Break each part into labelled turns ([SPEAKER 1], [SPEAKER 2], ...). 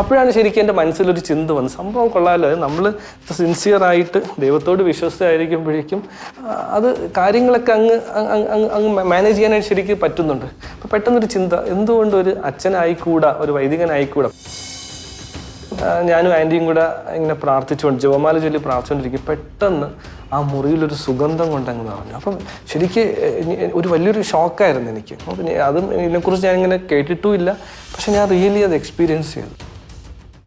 [SPEAKER 1] അപ്പോഴാണ് ശരിക്കും എന്റെ മനസ്സിലൊരു ചിന്ത വന്നത്. സംഭവം കൊള്ളാമല്ലോ നമ്മൾ സിൻസിയറായിട്ട് ദൈവത്തോട് വിശ്വസ്തമായിരിക്കുമ്പോഴേക്കും ആ, അത് കാര്യങ്ങളൊക്കെ അങ്ങ് അങ്ങ് മാനേജ് ചെയ്യാനായിട്ട് ശരിക്കും പറ്റുന്നുണ്ട്. അപ്പോൾ പെട്ടെന്നൊരു ചിന്ത എന്തുകൊണ്ട് ഒരു അച്ഛനായിക്കൂടാ ഒരു വൈദികനായിക്കൂടാ? ഞാനും ആന്റിയും കൂടെ ഇങ്ങനെ പ്രാർത്ഥിച്ചുകൊണ്ട് ജപമാല ചൊല്ലി പ്രാർത്ഥിച്ചുകൊണ്ടിരിക്കും. പെട്ടെന്ന് ആ മുറിയിലൊരു സുഗന്ധം കൊണ്ടങ്ങ് നിറഞ്ഞു. അപ്പം ശരിക്ക് ഒരു വലിയൊരു ഷോക്കായിരുന്നു എനിക്ക്. അപ്പം അതും ഇതിനെക്കുറിച്ച് ഞാൻ ഇങ്ങനെ കേട്ടിട്ടുമില്ല. പക്ഷെ ഞാൻ റിയലി അത് എക്സ്പീരിയൻസ് ചെയ്തു.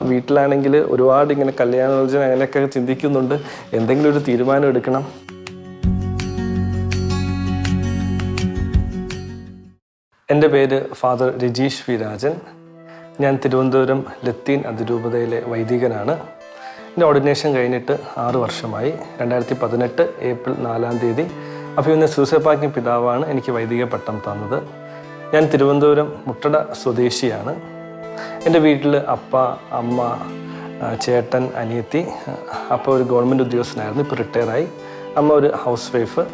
[SPEAKER 1] വീട്ടിലാണെങ്കിൽ ഒരുപാട് ഇങ്ങനെ കല്യാണോചന അങ്ങനെയൊക്കെ ചിന്തിക്കുന്നുണ്ട്. എന്തെങ്കിലും ഒരു തീരുമാനം എടുക്കണം. എന്റെ പേര് ഫാദർ രജീഷ് വി രാജൻ. ഞാൻ തിരുവനന്തപുരം ലത്തീൻ അതിരൂപതയിലെ വൈദികനാണ്. എന്റെ ഓർഡിനേഷൻ കഴിഞ്ഞിട്ട് ആറ് വർഷമായി. രണ്ടായിരത്തി പതിനെട്ട് ഏപ്രിൽ നാലാം തീയതി അഭിമന്യ സൂസപ്പാക്കി പിതാവാണ് എനിക്ക് വൈദിക പട്ടം തന്നത്. ഞാൻ തിരുവനന്തപുരം മുട്ടട സ്വദേശിയാണ്. എന്റെ വീട്ടിൽ അപ്പ അമ്മ ചേട്ടൻ അനിയത്തി അപ്പ ഒരു ഗവൺമെന്റ് ഉദ്യോഗസ്ഥനായിരുന്നു ഇപ്പോൾ റിട്ടയറായി. അമ്മ ഒരു ഹൗസ് വൈഫ്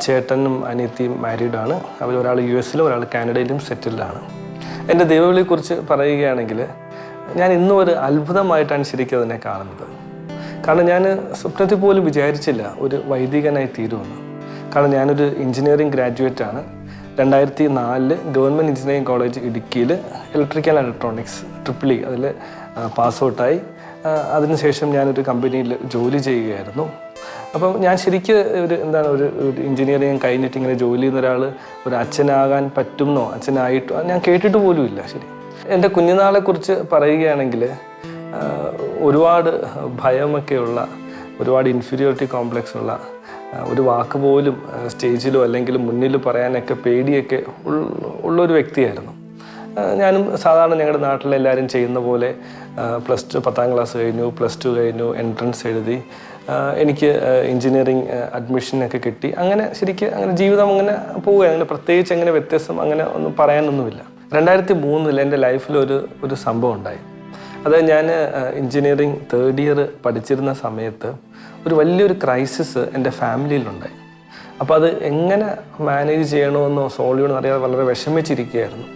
[SPEAKER 1] ചേട്ടനും അനിയത്തിയും മാരീഡാണ് ഒരാൾ യു എസിലും ഒരാൾ കാനഡയിലും സെറ്റിൽഡാണ് എന്റെ ദൈവവിളിയെക്കുറിച്ച് പറയുകയാണെങ്കിൽ ഞാൻ ഇന്നും ഒരു അത്ഭുതമായിട്ടാണ് ശരിക്കും അതിനെ കാണുന്നത്. കാരണം ഞാൻ സ്വപ്നത്തിൽ പോലും വിചാരിച്ചില്ല ഒരു വൈദികനായി തീരുമെന്ന്. കാരണം ഞാനൊരു എഞ്ചിനീയറിംഗ് ഗ്രാജുവേറ്റ് ആണ്. രണ്ടായിരത്തി നാലിൽ ഗവൺമെന്റ് എഞ്ചിനീയറിംഗ് കോളേജ് ഇടുക്കിയിൽ ഇലക്ട്രിക്കൽ ഇലക്ട്രോണിക്സ് ട്രിപ്പിൾ ഇ അതിൽ പാസ് ഔട്ടായി അതിനുശേഷം ഞാനൊരു കമ്പനിയിൽ ജോലി ചെയ്യുകയായിരുന്നു. അപ്പം ഞാൻ ശരിക്ക് ഒരു എന്താണ് ഒരു എഞ്ചിനീയറിങ് കഴിഞ്ഞിട്ട് ഇങ്ങനെ ജോലി ചെയ്യുന്ന ഒരാൾ ഒരു അച്ഛനാകാൻ പറ്റുമെന്നോ അച്ഛനായിട്ടോ ഞാൻ കേട്ടിട്ട് പോലും ഇല്ല ശരി. എന്റെ കുഞ്ഞുനാളെക്കുറിച്ച് പറയുകയാണെങ്കിൽ ഒരുപാട് ഭയമൊക്കെയുള്ള ഒരുപാട് ഇൻഫീരിയോറിറ്റി കോംപ്ലക്സ് ഉള്ള ഒരു വാക്ക് പോലും സ്റ്റേജിലോ അല്ലെങ്കിൽ മുന്നിൽ പറയാനൊക്കെ പേടിയൊക്കെ ഉള്ളൊരു വ്യക്തിയായിരുന്നു. ഞാനും സാധാരണ ഞങ്ങളുടെ നാട്ടിലെല്ലാവരും ചെയ്യുന്ന പോലെ പ്ലസ് ടു പത്താം ക്ലാസ് കഴിഞ്ഞു പ്ലസ് ടു കഴിഞ്ഞു എൻട്രൻസ് എഴുതി എനിക്ക് എൻജിനീയറിങ് അഡ്മിഷനൊക്കെ കിട്ടി. അങ്ങനെ ശരിക്കും അങ്ങനെ ജീവിതം അങ്ങനെ പോവുക അങ്ങനെ പ്രത്യേകിച്ച് അങ്ങനെ വ്യത്യസ്തം അങ്ങനെ ഒന്നും പറയാനൊന്നുമില്ല. രണ്ടായിരത്തി മൂന്നിൽ എന്റെ ലൈഫിൽ ഒരു ഒരു സംഭവം ഉണ്ടായി. അത് ഞാൻ എൻജിനീയറിങ് തേർഡ് ഇയർ പഠിച്ചിരുന്ന സമയത്ത് ഒരു വലിയൊരു ക്രൈസിസ് എന്റെ ഫാമിലിയിലുണ്ടായി അപ്പോൾ അത് എങ്ങനെ മാനേജ് ചെയ്യണമെന്നോ സോൾവ് അറിയാതെ വളരെ വിഷമിച്ചിരിക്കുകയായിരുന്നു.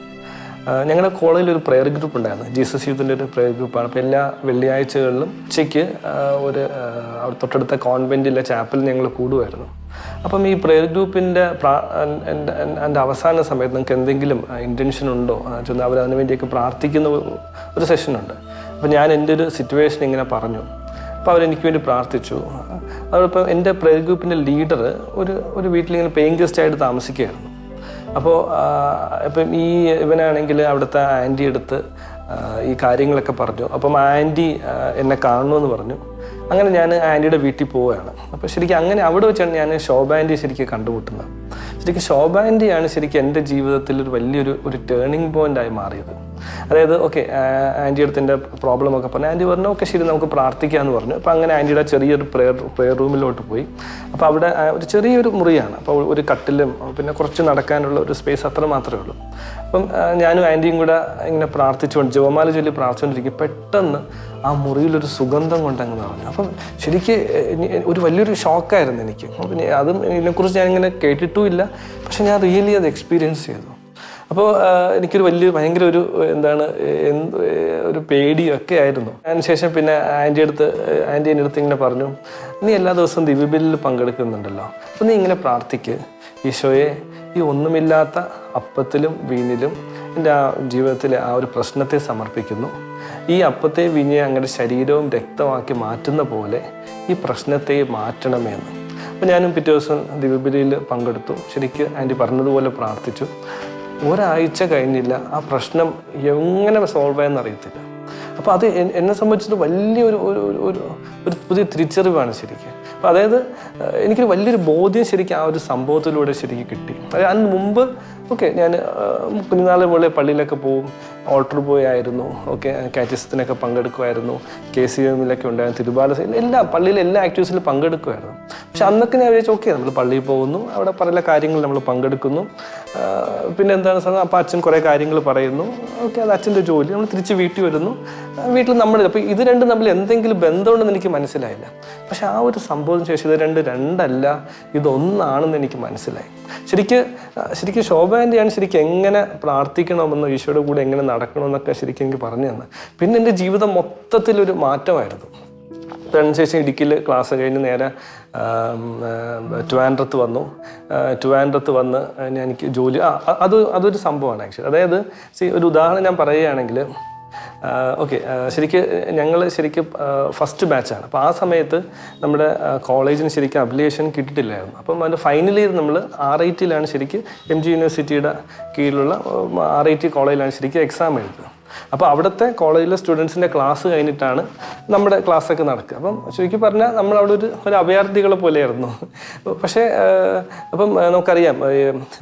[SPEAKER 1] ഞങ്ങളുടെ കോളേജിൽ ഒരു പ്രെയർ ഗ്രൂപ്പ് ഉണ്ടായിരുന്നു. ജീസസ് യൂത്തിന്റെ ഒരു പ്രെയർ ഗ്രൂപ്പാണ് അപ്പോൾ എല്ലാ വെള്ളിയാഴ്ചകളിലും ഉച്ചയ്ക്ക് ഒരു തൊട്ടടുത്ത കോൺവെന്റിലെ ചാപ്പലിൽ ഞങ്ങൾ കൂടുമായിരുന്നു. അപ്പം ഈ പ്രെയർ ഗ്രൂപ്പിന്റെ എന്റെ അവസാന സമയത്ത് നിങ്ങൾക്ക് എന്തെങ്കിലും ഇന്റൻഷൻ ഉണ്ടോ? ചെന്ന് അവർ അതിനു വേണ്ടിയൊക്കെ പ്രാർത്ഥിക്കുന്ന ഒരു- സെഷനുണ്ട് അപ്പം ഞാൻ എന്റെ ഒരു സിറ്റുവേഷൻ ഇങ്ങനെ പറഞ്ഞു. അപ്പോൾ അവരെനിക്ക് വേണ്ടി പ്രാർത്ഥിച്ചു. അതോടൊപ്പം എന്റെ പ്രയർ ഗ്രൂപ്പിന്റെ ലീഡർ ഒരു ഒരു വീട്ടിലിങ്ങനെ പേയിങ് ഗസ്റ്റ് ആയിട്ട് താമസിക്കുകയായിരുന്നു. അപ്പോൾ ഇപ്പം ഈ ഇവനാണെങ്കിൽ അവിടുത്തെ ആന്റി എടുത്ത് ഈ കാര്യങ്ങളൊക്കെ പറഞ്ഞു. അപ്പം ആന്റി എന്നെ കാണണമെന്ന് പറഞ്ഞു. അങ്ങനെ ഞാൻ ആന്റിയുടെ വീട്ടിൽ പോവുകയാണ്. അപ്പോൾ ശരിക്കും അങ്ങനെ അവിടെ വെച്ചാണ് ഞാൻ ശോഭ ആന്റി ശരിക്കും കണ്ടുമുട്ടുന്നത്. ശരിക്കും ശോഭ ആന്റിയാണ് ശരിക്കും എന്റെ ജീവിതത്തിൽ ഒരു വലിയൊരു ഒരു ടേണിംഗ് പോയിന്റായി മാറിയത്. അതായത് ഓക്കെ ആന്റി അടുത്ത് എന്റെ പ്രോബ്ലം ഒക്കെ പറഞ്ഞു. ആന്റി പറഞ്ഞു ഓക്കെ ശരി നമുക്ക് പ്രാർത്ഥിക്കാമെന്ന് പറഞ്ഞു. അപ്പോൾ അങ്ങനെ ആന്റിയുടെ ചെറിയൊരു പ്രെയർ പ്രെയർ റൂമിലോട്ട് പോയി. അപ്പോൾ അവിടെ ഒരു ചെറിയൊരു മുറിയാണ്. അപ്പോൾ ഒരു കട്ടിലും പിന്നെ കുറച്ച് നടക്കാനുള്ള ഒരു സ്പേസ് അത്ര മാത്രമേ ഉള്ളൂ. അപ്പം ഞാനും ആന്റിയും കൂടെ ഇങ്ങനെ പ്രാർത്ഥിച്ചുകൊണ്ട് ജവമാല ചൊല്ലി പ്രാർത്ഥിച്ചുകൊണ്ടിരിക്കും പെട്ടെന്ന് ആ മുറിയിലൊരു സുഗന്ധം കൊണ്ടങ്ങ് നിറഞ്ഞു. അപ്പം ശരിക്ക് ഒരു വലിയൊരു ഷോക്കായിരുന്നു എനിക്ക്. അപ്പം അതും ഇതിനെക്കുറിച്ച് ഞാൻ ഇങ്ങനെ കേട്ടിട്ടുമില്ല. പക്ഷെ ഞാൻ റിയലി അത് എക്സ്പീരിയൻസ് ചെയ്തു. അപ്പോൾ എനിക്കൊരു വലിയ ഭയങ്കര ഒരു എന്താണ് ഒരു പേടിയൊക്കെ ആയിരുന്നു. അതിനുശേഷം പിന്നെ ആന്റി അടുത്ത് ആന്റി എന്റെ അടുത്ത് ഇങ്ങനെ പറഞ്ഞു നീ എല്ലാ ദിവസവും ദിവ്യബലിൽ പങ്കെടുക്കുന്നുണ്ടല്ലോ. അപ്പോൾ നീ ഇങ്ങനെ പ്രാർത്ഥിക്ക്. ഈശോയെ ഈ ഒന്നുമില്ലാത്ത അപ്പത്തിലും വീണിലും എന്റെ ആ ജീവിതത്തിലെ ആ ഒരു പ്രശ്നത്തെ സമർപ്പിക്കുന്നു. ഈ അപ്പത്തെ വീഞ്ഞെ അങ്ങനെ ശരീരവും രക്തമാക്കി മാറ്റുന്ന പോലെ ഈ പ്രശ്നത്തെ മാറ്റണമേ എന്ന് അപ്പോൾ ഞാനും പിറ്റേ ദിവസം ദിവ്യബലിയിൽ പങ്കെടുത്തു. ശരിക്ക് ആന്റി പറഞ്ഞതുപോലെ പ്രാർത്ഥിച്ചു. ഒരാഴ്ച കഴിഞ്ഞില്ല. ആ പ്രശ്നം എങ്ങനെ സോൾവ് ആയെന്ന് അറിയത്തില്ല. അപ്പോൾ അത് എന്നെ സംബന്ധിച്ചിട്ട് വലിയൊരു ഒരു ഒരു ഒരു പുതിയ തിരിച്ചറിവാണ് ശരിക്കും. അപ്പോൾ അതായത് എനിക്കൊരു വലിയൊരു ബോധ്യം ശരിക്കും ആ ഒരു സംഭവത്തിലൂടെ ശരിക്കും കിട്ടി. അതിന് മുമ്പ് ഓക്കെ ഞാൻ കുഞ്ഞുനാളെ മുകളിൽ പള്ളിയിലൊക്കെ പോവും. ഓൾട്ടർ ബോയ് ആയിരുന്നു. ഓക്കെ കാറ്റിസത്തിനൊക്കെ പങ്കെടുക്കുമായിരുന്നു. കെ സി എമ്മിലൊക്കെ ഉണ്ടായിരുന്നു. തിരുബാല എല്ലാം പള്ളിയിലെ എല്ലാ ആക്ടിവിറ്റീസിലും പങ്കെടുക്കുമായിരുന്നു. പക്ഷെ അന്നൊക്കെ ഞാൻ വിചാരിച്ചു ഓക്കെ നമ്മൾ പള്ളിയിൽ പോകുന്നു. അവിടെ പല കാര്യങ്ങളും നമ്മൾ പങ്കെടുക്കുന്നു. പിന്നെ എന്താണ് സാർ അപ്പം അച്ഛൻ കുറേ കാര്യങ്ങൾ പറയുന്നു. ഓക്കെ അത് അച്ഛന്റെ ജോലി. നമ്മൾ തിരിച്ച് വീട്ടിൽ വരുന്നു. വീട്ടിൽ നമ്മൾ അപ്പോൾ ഇത് രണ്ടും തമ്മിൽ എന്തെങ്കിലും ബന്ധമുണ്ടെന്ന് എനിക്ക് മനസ്സിലായില്ല. പക്ഷെ ആ ഒരു സംഭവത്തിന് ശേഷം ഇത് രണ്ട് രണ്ടല്ല ഇതൊന്നാണെന്ന് എനിക്ക് മനസ്സിലായി. ശരിക്ക് ആ, ശരിക്കും ശോഭാന്റെയാണ് ശരിക്കും എങ്ങനെ പ്രാർത്ഥിക്കണമെന്നോ ഈശോയുടെ കൂടെ എങ്ങനെ നടക്കണമെന്നൊക്കെ ശരിക്കും എനിക്ക് പറഞ്ഞു തന്നെ. പിന്നെ എന്റെ ജീവിതം മൊത്തത്തിലൊരു മാറ്റമായിരുന്നു. അതിനുശേഷം ഇടുക്കിയിൽ ക്ലാസ് കഴിഞ്ഞ് നേരെ ട്വാൻഡ്രത്ത് വന്നു. ട്വാൻഡ്രത്ത് വന്ന് ഞാൻ എനിക്ക് ജോലി അത് അതൊരു സംഭവമാണ് ആക്ച്വലി അതായത് ഒരു ഉദാഹരണം ഞാൻ പറയുകയാണെങ്കിൽ ഓക്കെ ശരിക്ക് ഞങ്ങൾ ശരിക്കും ഫസ്റ്റ് ബാച്ചാണ് അപ്പോൾ ആ സമയത്ത് നമ്മുടെ കോളേജിന് ശരിക്കും അപ്ലിക്കേഷൻ കിട്ടിയിട്ടില്ലായിരുന്നു അപ്പം അതിന്റെ ഫൈനൽ ഇയർ നമ്മൾ ആർ ഐ ടിയിലാണ് ശരിക്കും എം ജി യൂണിവേഴ്സിറ്റിയുടെ കീഴിലുള്ള ആർ ഐ ടി കോളേജിലാണ് ശരിക്കും എക്സാം എഴുതുന്നത് അപ്പോൾ അവിടുത്തെ കോളേജിലെ സ്റ്റുഡൻസിന്റെ ക്ലാസ് കഴിഞ്ഞിട്ടാണ് നമ്മുടെ ക്ലാസ്സൊക്കെ നടക്കുക. അപ്പം ശരിക്കും പറഞ്ഞാൽ നമ്മൾ അവിടെ ഒരു ഒരു അഭയാർത്ഥികളെ പോലെയായിരുന്നു. പക്ഷേ അപ്പം നമുക്കറിയാം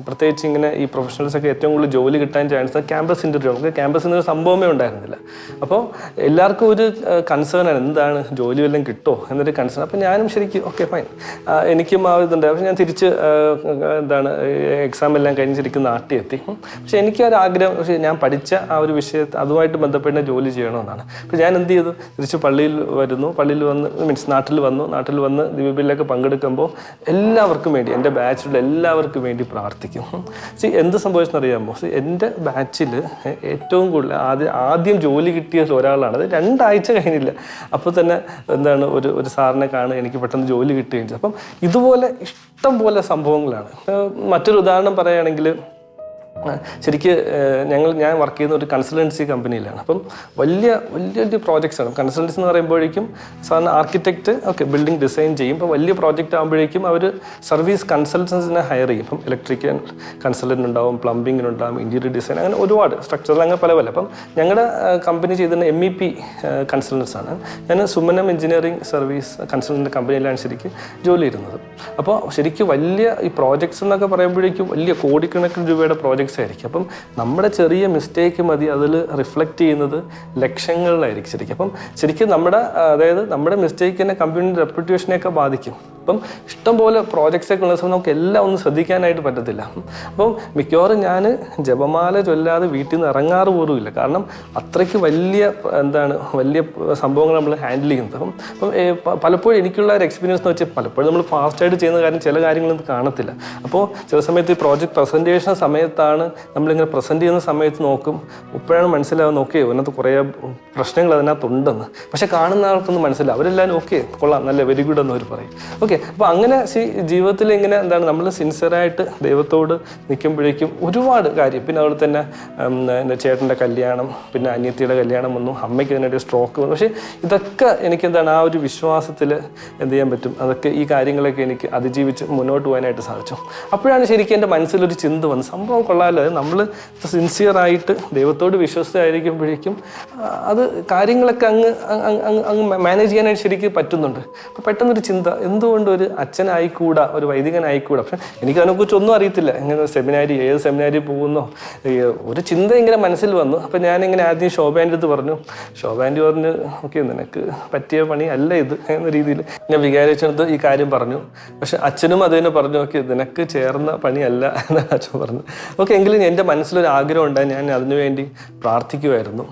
[SPEAKER 1] പ്രത്യേകിച്ച് ഇങ്ങനെ ഈ പ്രൊഫഷണൽസൊക്കെ ഏറ്റവും കൂടുതൽ ജോലി കിട്ടാൻ ചാൻസ് ക്യാമ്പസ് ഇന്റർവ്യൂ നമുക്ക് ക്യാമ്പസ് ഇന്റർവ്യൂ സംഭവമേ ഉണ്ടായിരുന്നില്ല. അപ്പോൾ എല്ലാവർക്കും ഒരു കൺസേൺ ആണ് എന്താണ് ജോലി വല്ലതും കിട്ടോ എന്നൊരു കൺസേൺ അപ്പോൾ ഞാനും ശരിക്കും ഓക്കെ ഫൈൻ എനിക്കും ആ ഇതുണ്ട്. പക്ഷെ ഞാൻ തിരിച്ച് എന്താണ് എക്സാം എല്ലാം കഴിഞ്ഞ് ശരിക്കും നാട്ടിൽ എത്തി പക്ഷെ എനിക്ക് ഒരു ആഗ്രഹം പക്ഷേ ഞാൻ പഠിച്ച ആ ഒരു വിഷയത്തെ അതുമായിട്ട് ബന്ധപ്പെട്ട ജോലി ചെയ്യണമെന്നാണ്. അപ്പോൾ ഞാൻ എന്ത് ചെയ്തു? തിരിച്ച് പള്ളിയിൽ വരുന്നു. പള്ളിയിൽ വന്ന് മീൻസ് നാട്ടിൽ വന്നു. നാട്ടിൽ വന്ന് ദിവ്യബിലൊക്കെ പങ്കെടുക്കുമ്പോൾ എല്ലാവർക്കും വേണ്ടി എന്റെ ബാച്ചിലുള്ള എല്ലാവർക്കും വേണ്ടി പ്രാർത്ഥിക്കും. സി എന്ത് സംഭവിച്ചെന്നറിയാമോ? സി എന്റെ ബാച്ചിൽ ഏറ്റവും കൂടുതൽ ആദ്യം ആദ്യം ജോലി കിട്ടിയ ഒരാളാണ്. അത് രണ്ടാഴ്ച കഴിഞ്ഞില്ല. അപ്പോൾ തന്നെ എന്താണ് ഒരു ഒരു സാറിനെ കാണുക എനിക്ക് പെട്ടെന്ന് ജോലി കിട്ടുകയും ചെയ്തു. അപ്പം ഇതുപോലെ ഇഷ്ടം പോലെ സംഭവങ്ങളാണ്. മറ്റൊരു ഉദാഹരണം പറയുകയാണെങ്കിൽ ശരിക്ക് ഞങ്ങൾ ഞാൻ വർക്ക് ചെയ്യുന്ന ഒരു കൺസൾട്ടൻസി കമ്പനിയിലാണ് അപ്പം വലിയ വലിയ വലിയ പ്രോജക്ട്സ് ആണ്. കൺസൾട്ടൻസി എന്ന് പറയുമ്പോഴേക്കും സാധാരണ ആർക്കിടെക്റ്റ് ഓക്കെ ബിൽഡിംഗ് ഡിസൈൻ ചെയ്യും. ഇപ്പോൾ വലിയ പ്രോജക്റ്റ് ആകുമ്പോഴേക്കും അവർ സർവീസ് കൺസൾട്ടൻസിനെ ഹയർ ചെയ്യും. ഇപ്പം ഇലക്ട്രിക്കൽ കൺസൾട്ടന്റ് ഉണ്ടാവും പ്ലംബിങ്ങിനുണ്ടാവും ഇന്റീരിയർ ഡിസൈൻ അങ്ങനെ ഒരുപാട് സ്ട്രക്ചറിൽ അങ്ങനെ പല പല. അപ്പം ഞങ്ങളുടെ കമ്പനി ചെയ്തിരുന്ന എം ഇ പി കൺസൾട്ടൻസ് ആണ്. ഞാൻ സുമനം എഞ്ചിനീയറിംഗ് സർവീസ് കൺസൾട്ടന്റ് കമ്പനിയിലാണ് ശരിക്കും ജോലി ചെയ്യുന്നത്. അപ്പോൾ ശരിക്കും വലിയ ഈ പ്രോജക്ട്സ് എന്നൊക്കെ പറയുമ്പോഴേക്കും വലിയ കോടിക്കണക്കിന് രൂപയുടെ പ്രോജക്ട്സ് ആയിരിക്കും. അപ്പം നമ്മുടെ ചെറിയ മിസ്റ്റേക്ക് മതി അതിൽ റിഫ്ലക്റ്റ് ചെയ്യുന്നത് ലക്ഷങ്ങളിലായിരിക്കും ശരിക്കും. അപ്പം ശരിക്കും നമ്മുടെ അതായത് നമ്മുടെ മിസ്റ്റേക്ക് തന്നെ കമ്പനിയുടെ റെപ്യൂട്ടേഷനെയൊക്കെ ബാധിക്കും. അപ്പം ഇഷ്ടംപോലെ പ്രോജക്ട്സ് ഒക്കെ ഉള്ള സമയം നമുക്ക് എല്ലാം ഒന്നും ശ്രദ്ധിക്കാനായിട്ട് പറ്റത്തില്ല. അപ്പം മിക്കവാറും ഞാൻ ജപമാല ചൊല്ലാതെ വീട്ടിൽ നിന്ന് ഇറങ്ങാറ് പോലും ഇല്ല. കാരണം അത്രയ്ക്ക് വലിയ എന്താണ് വലിയ സംഭവങ്ങൾ നമ്മൾ ഹാൻഡിൽ ചെയ്യുന്നത്. അപ്പം അപ്പം പലപ്പോഴും എനിക്കുള്ള ഒരു എക്സ്പീരിയൻസ് എന്ന് വെച്ചാൽ പലപ്പോഴും നമ്മൾ ഫാസ്റ്റായിട്ട് ചെയ്യുന്ന കാര്യം ചില കാര്യങ്ങളൊന്നും കാണത്തില്ല. അപ്പോൾ ചില സമയത്ത് ഈ പ്രോജക്റ്റ് പ്രസന്റേഷൻ സമയത്താണ് നമ്മളിങ്ങനെ പ്രസന്റ് ചെയ്യുന്ന സമയത്ത് നോക്കും. ഇപ്പോഴാണ് മനസ്സിലാവുന്നത് ഓക്കെ അതിനകത്ത് കുറേ പ്രശ്നങ്ങൾ അതിനകത്തുണ്ടെന്ന്. പക്ഷെ കാണുന്ന ആൾക്കൊന്നും മനസ്സിലാവും അവരെല്ലാവരും ഓക്കെ കൊള്ളാം നല്ല വെരി ഗുഡ് എന്ന് അവർ പറയും. ഓക്കെ അപ്പോൾ അങ്ങനെ ജീവിതത്തിൽ ഇങ്ങനെ എന്താണ് നമ്മൾ സിൻസിയറായിട്ട് ദൈവത്തോട് നിൽക്കുമ്പോഴേക്കും ഒരുപാട് കാര്യം. പിന്നെ അതുപോലെ തന്നെ എന്റെ ചേട്ടന്റെ കല്യാണം പിന്നെ അനിയത്തിയുടെ കല്യാണം വന്നു അമ്മയ്ക്ക് ഇതിനൊരു സ്ട്രോക്ക് വന്നു. പക്ഷേ ഇതൊക്കെ എനിക്ക് എന്താണ് ആ ഒരു വിശ്വാസത്തിൽ എന്ത് ചെയ്യാൻ പറ്റും? അതൊക്കെ ഈ കാര്യങ്ങളൊക്കെ എനിക്ക് അതിജീവിച്ച് മുന്നോട്ട് പോകാനായിട്ട് സാധിച്ചു. അപ്പോഴാണ് ശരിക്കും എന്റെ മനസ്സിലൊരു ചിന്ത വന്നത്. സംഭവം കൊള്ളാമല്ലോ. നമ്മൾ സിൻസിയറായിട്ട് ദൈവത്തോട് വിശ്വസിച്ചായിരിക്കുമ്പോഴേക്കും അത് കാര്യങ്ങളൊക്കെ അങ്ങ് അങ്ങ് അങ്ങ് മാനേജ് ചെയ്യാനായിട്ട് ശരിക്കും പറ്റുന്നുണ്ട്. അപ്പോൾ പെട്ടെന്നൊരു ചിന്ത എന്തുകൊണ്ട് ഒരു അച്ഛനായിക്കൂടാ ഒരു വൈദികനായിക്കൂടാ. പക്ഷെ എനിക്ക് അതിനെക്കുറിച്ച് ഒന്നും അറിയത്തില്ല. ഇങ്ങനെ സെമിനാരി ഏത് സെമിനാരി പോകുന്നോ ഒരു ചിന്ത ഇങ്ങനെ മനസ്സിൽ വന്നു. അപ്പം ഞാനിങ്ങനെ ആദ്യം ശോഭാന്റെ അടുത്ത് പറഞ്ഞു. ശോഭാന്റെ പറഞ്ഞു ഓക്കെ നിനക്ക് പറ്റിയ പണി അല്ല ഇത് എന്ന രീതിയിൽ ഞാൻ വികാരിച്ചെടുത്ത് ഈ കാര്യം പറഞ്ഞു. പക്ഷെ അച്ഛനും അത് തന്നെ പറഞ്ഞു ഓക്കെ നിനക്ക് ചേർന്ന പണിയല്ല എന്നാണ് അച്ഛൻ പറഞ്ഞു ഓക്കെ എങ്കിലും എന്റെ മനസ്സിലൊരു ആഗ്രഹം ഉണ്ടായി. ഞാൻ അതിനുവേണ്ടി പ്രാർത്ഥിക്കുമായിരുന്നു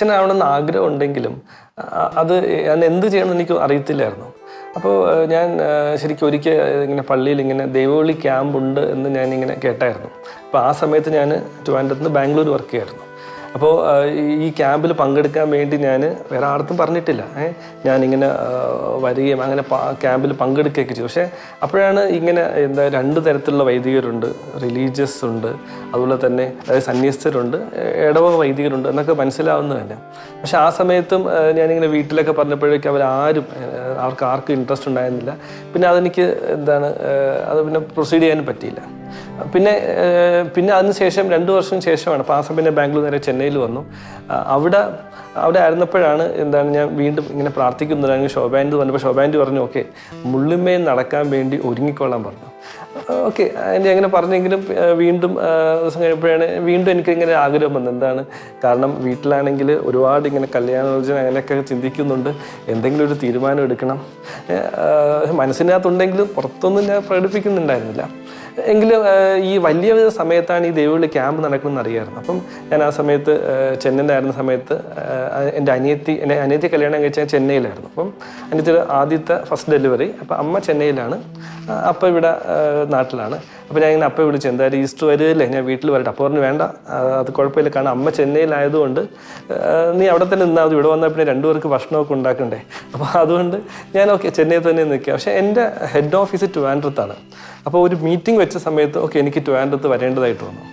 [SPEAKER 1] അച്ഛനാവണമെന്ന് ആഗ്രഹം ഉണ്ടെങ്കിലും അത് ഞാൻ എന്ത് ചെയ്യണമെന്ന് എനിക്ക് അറിയത്തില്ലായിരുന്നു. അപ്പോൾ ഞാൻ ശരിക്കും ഒരിക്കൽ ഇങ്ങനെ പള്ളിയിൽ ഇങ്ങനെ ദൈവവിളി ക്യാമ്പുണ്ട് എന്ന് ഞാൻ ഇങ്ങനെ കേട്ടായിരുന്നു. അപ്പോൾ ആ സമയത്ത് ഞാൻ ട്രിവാൻഡ്രത്ത് നിന്ന് ബാംഗ്ലൂർ വർക്ക് ചെയ്യായിരുന്നു. അപ്പോൾ ഈ- ക്യാമ്പിൽ പങ്കെടുക്കാൻ വേണ്ടി ഞാൻ വേറെ ആർക്കും പറഞ്ഞിട്ടില്ല. ഞാനിങ്ങനെ വരികയും അങ്ങനെ ക്യാമ്പിൽ പങ്കെടുക്കുകയൊക്കെ ചെയ്തു. പക്ഷേ അപ്പോഴാണ് ഇങ്ങനെ എന്താ രണ്ട് തരത്തിലുള്ള വൈദികരുണ്ട്. റിലീജിയസ് ഉണ്ട്. അതുപോലെ തന്നെ സന്യസ്തരുണ്ട്. ഇടവ വൈദികരുണ്ട് എന്നൊക്കെ മനസ്സിലാവുന്നത് തന്നെ പക്ഷെ ആ സമയത്തും ഞാനിങ്ങനെ വീട്ടിലൊക്കെ പറഞ്ഞപ്പോഴേക്കും അവരാരും അവർക്ക് ആർക്കും ഇൻട്രസ്റ്റ് ഉണ്ടായിരുന്നില്ല. പിന്നെ അതെനിക്ക് എന്താണ് അത് പിന്നെ പ്രൊസീഡ് ചെയ്യാനും പറ്റിയില്ല. പിന്നെ പിന്നെ അതിന് ശേഷം രണ്ട് വർഷം ശേഷമാണ് സമയം ബാംഗ്ലൂർ നേരെ ചെന്നൈയിൽ വന്നു. അവിടെ അവിടെ ആയിരുന്നപ്പോഴാണ് എന്താണ് ഞാൻ വീണ്ടും ഇങ്ങനെ പ്രാർത്ഥിക്കുന്നുണ്ടെങ്കിൽ ശോഭാൻഡ് വന്നപ്പോൾ ശോഭാൻഡ് പറഞ്ഞു ഓക്കെ മുള്ളിമേൽ നടക്കാൻ വേണ്ടി ഒരുങ്ങിക്കൊള്ളാൻ പറഞ്ഞു. ഓക്കെ എന്റെ അങ്ങനെ പറഞ്ഞെങ്കിലും വീണ്ടും ദിവസം കഴിഞ്ഞപ്പോഴാണ് വീണ്ടും എനിക്ക് ഇങ്ങനെ ആഗ്രഹം വന്നത്. എന്താണ്? കാരണം വീട്ടിലാണെങ്കിൽ ഒരുപാട് ഇങ്ങനെ കല്യാണോചന അങ്ങനെയൊക്കെ ചിന്തിക്കുന്നുണ്ട്. എന്തെങ്കിലും ഒരു തീരുമാനം എടുക്കണം. മനസ്സിനകത്തുണ്ടെങ്കിലും പുറത്തൊന്നും ഞാൻ പ്രകടിപ്പിക്കുന്നുണ്ടായിരുന്നില്ല. എങ്കിലും ഈ വലിയ സമയത്താണ് ഈ ദൈവവിളി ക്യാമ്പ് നടക്കുമെന്ന് അറിയായിരുന്നു അപ്പം ഞാൻ ആ സമയത്ത് ചെന്നൈയിലായിരുന്ന സമയത്ത് എന്റെ അനിയത്തി എന്റെ അനിയത്തി കല്യാണം കഴിച്ചാൽ ചെന്നൈയിലായിരുന്നു. അപ്പം അനിയത്തിയുടെ ആദ്യത്തെ ഫസ്റ്റ് ഡെലിവറി അപ്പം അമ്മ ചെന്നൈയിലാണ്. അപ്പം ഇവിടെ നാട്ടിലാണ്. അപ്പോൾ ഞാൻ ഇങ്ങനെ അപ്പം വിളിച്ചു എന്തായാലും ഈസ്റ്റർ വരുമല്ലേ ഞാൻ വീട്ടിൽ വരട്ടെ. അപ്പോൾ പറഞ്ഞു വേണ്ട. അത് കുഴപ്പമില്ല. കാരണം അമ്മ ചെന്നൈയിലായതുകൊണ്ട് നീ അവിടെ തന്നെ നിന്നാൽ മതി. ഇവിടെ വന്നാൽ പിന്നെ രണ്ടുപേർക്ക് ഭക്ഷണമൊക്കെ ഉണ്ടാക്കണ്ടേ? അപ്പോൾ അതുകൊണ്ട് ഞാൻ ഓക്കെ ചെന്നൈയിൽ തന്നെ നിൽക്കുക പക്ഷേ എന്റെ ഹെഡ് ഓഫീസ് ട്രിവാൻഡ്രത്താണ്. അപ്പോൾ ഒരു മീറ്റിംഗ് വെച്ച സമയത്ത് ഓക്കെ എനിക്ക് ട്വാൻഡ്രത്ത് വരേണ്ടതായിട്ട് വന്നു.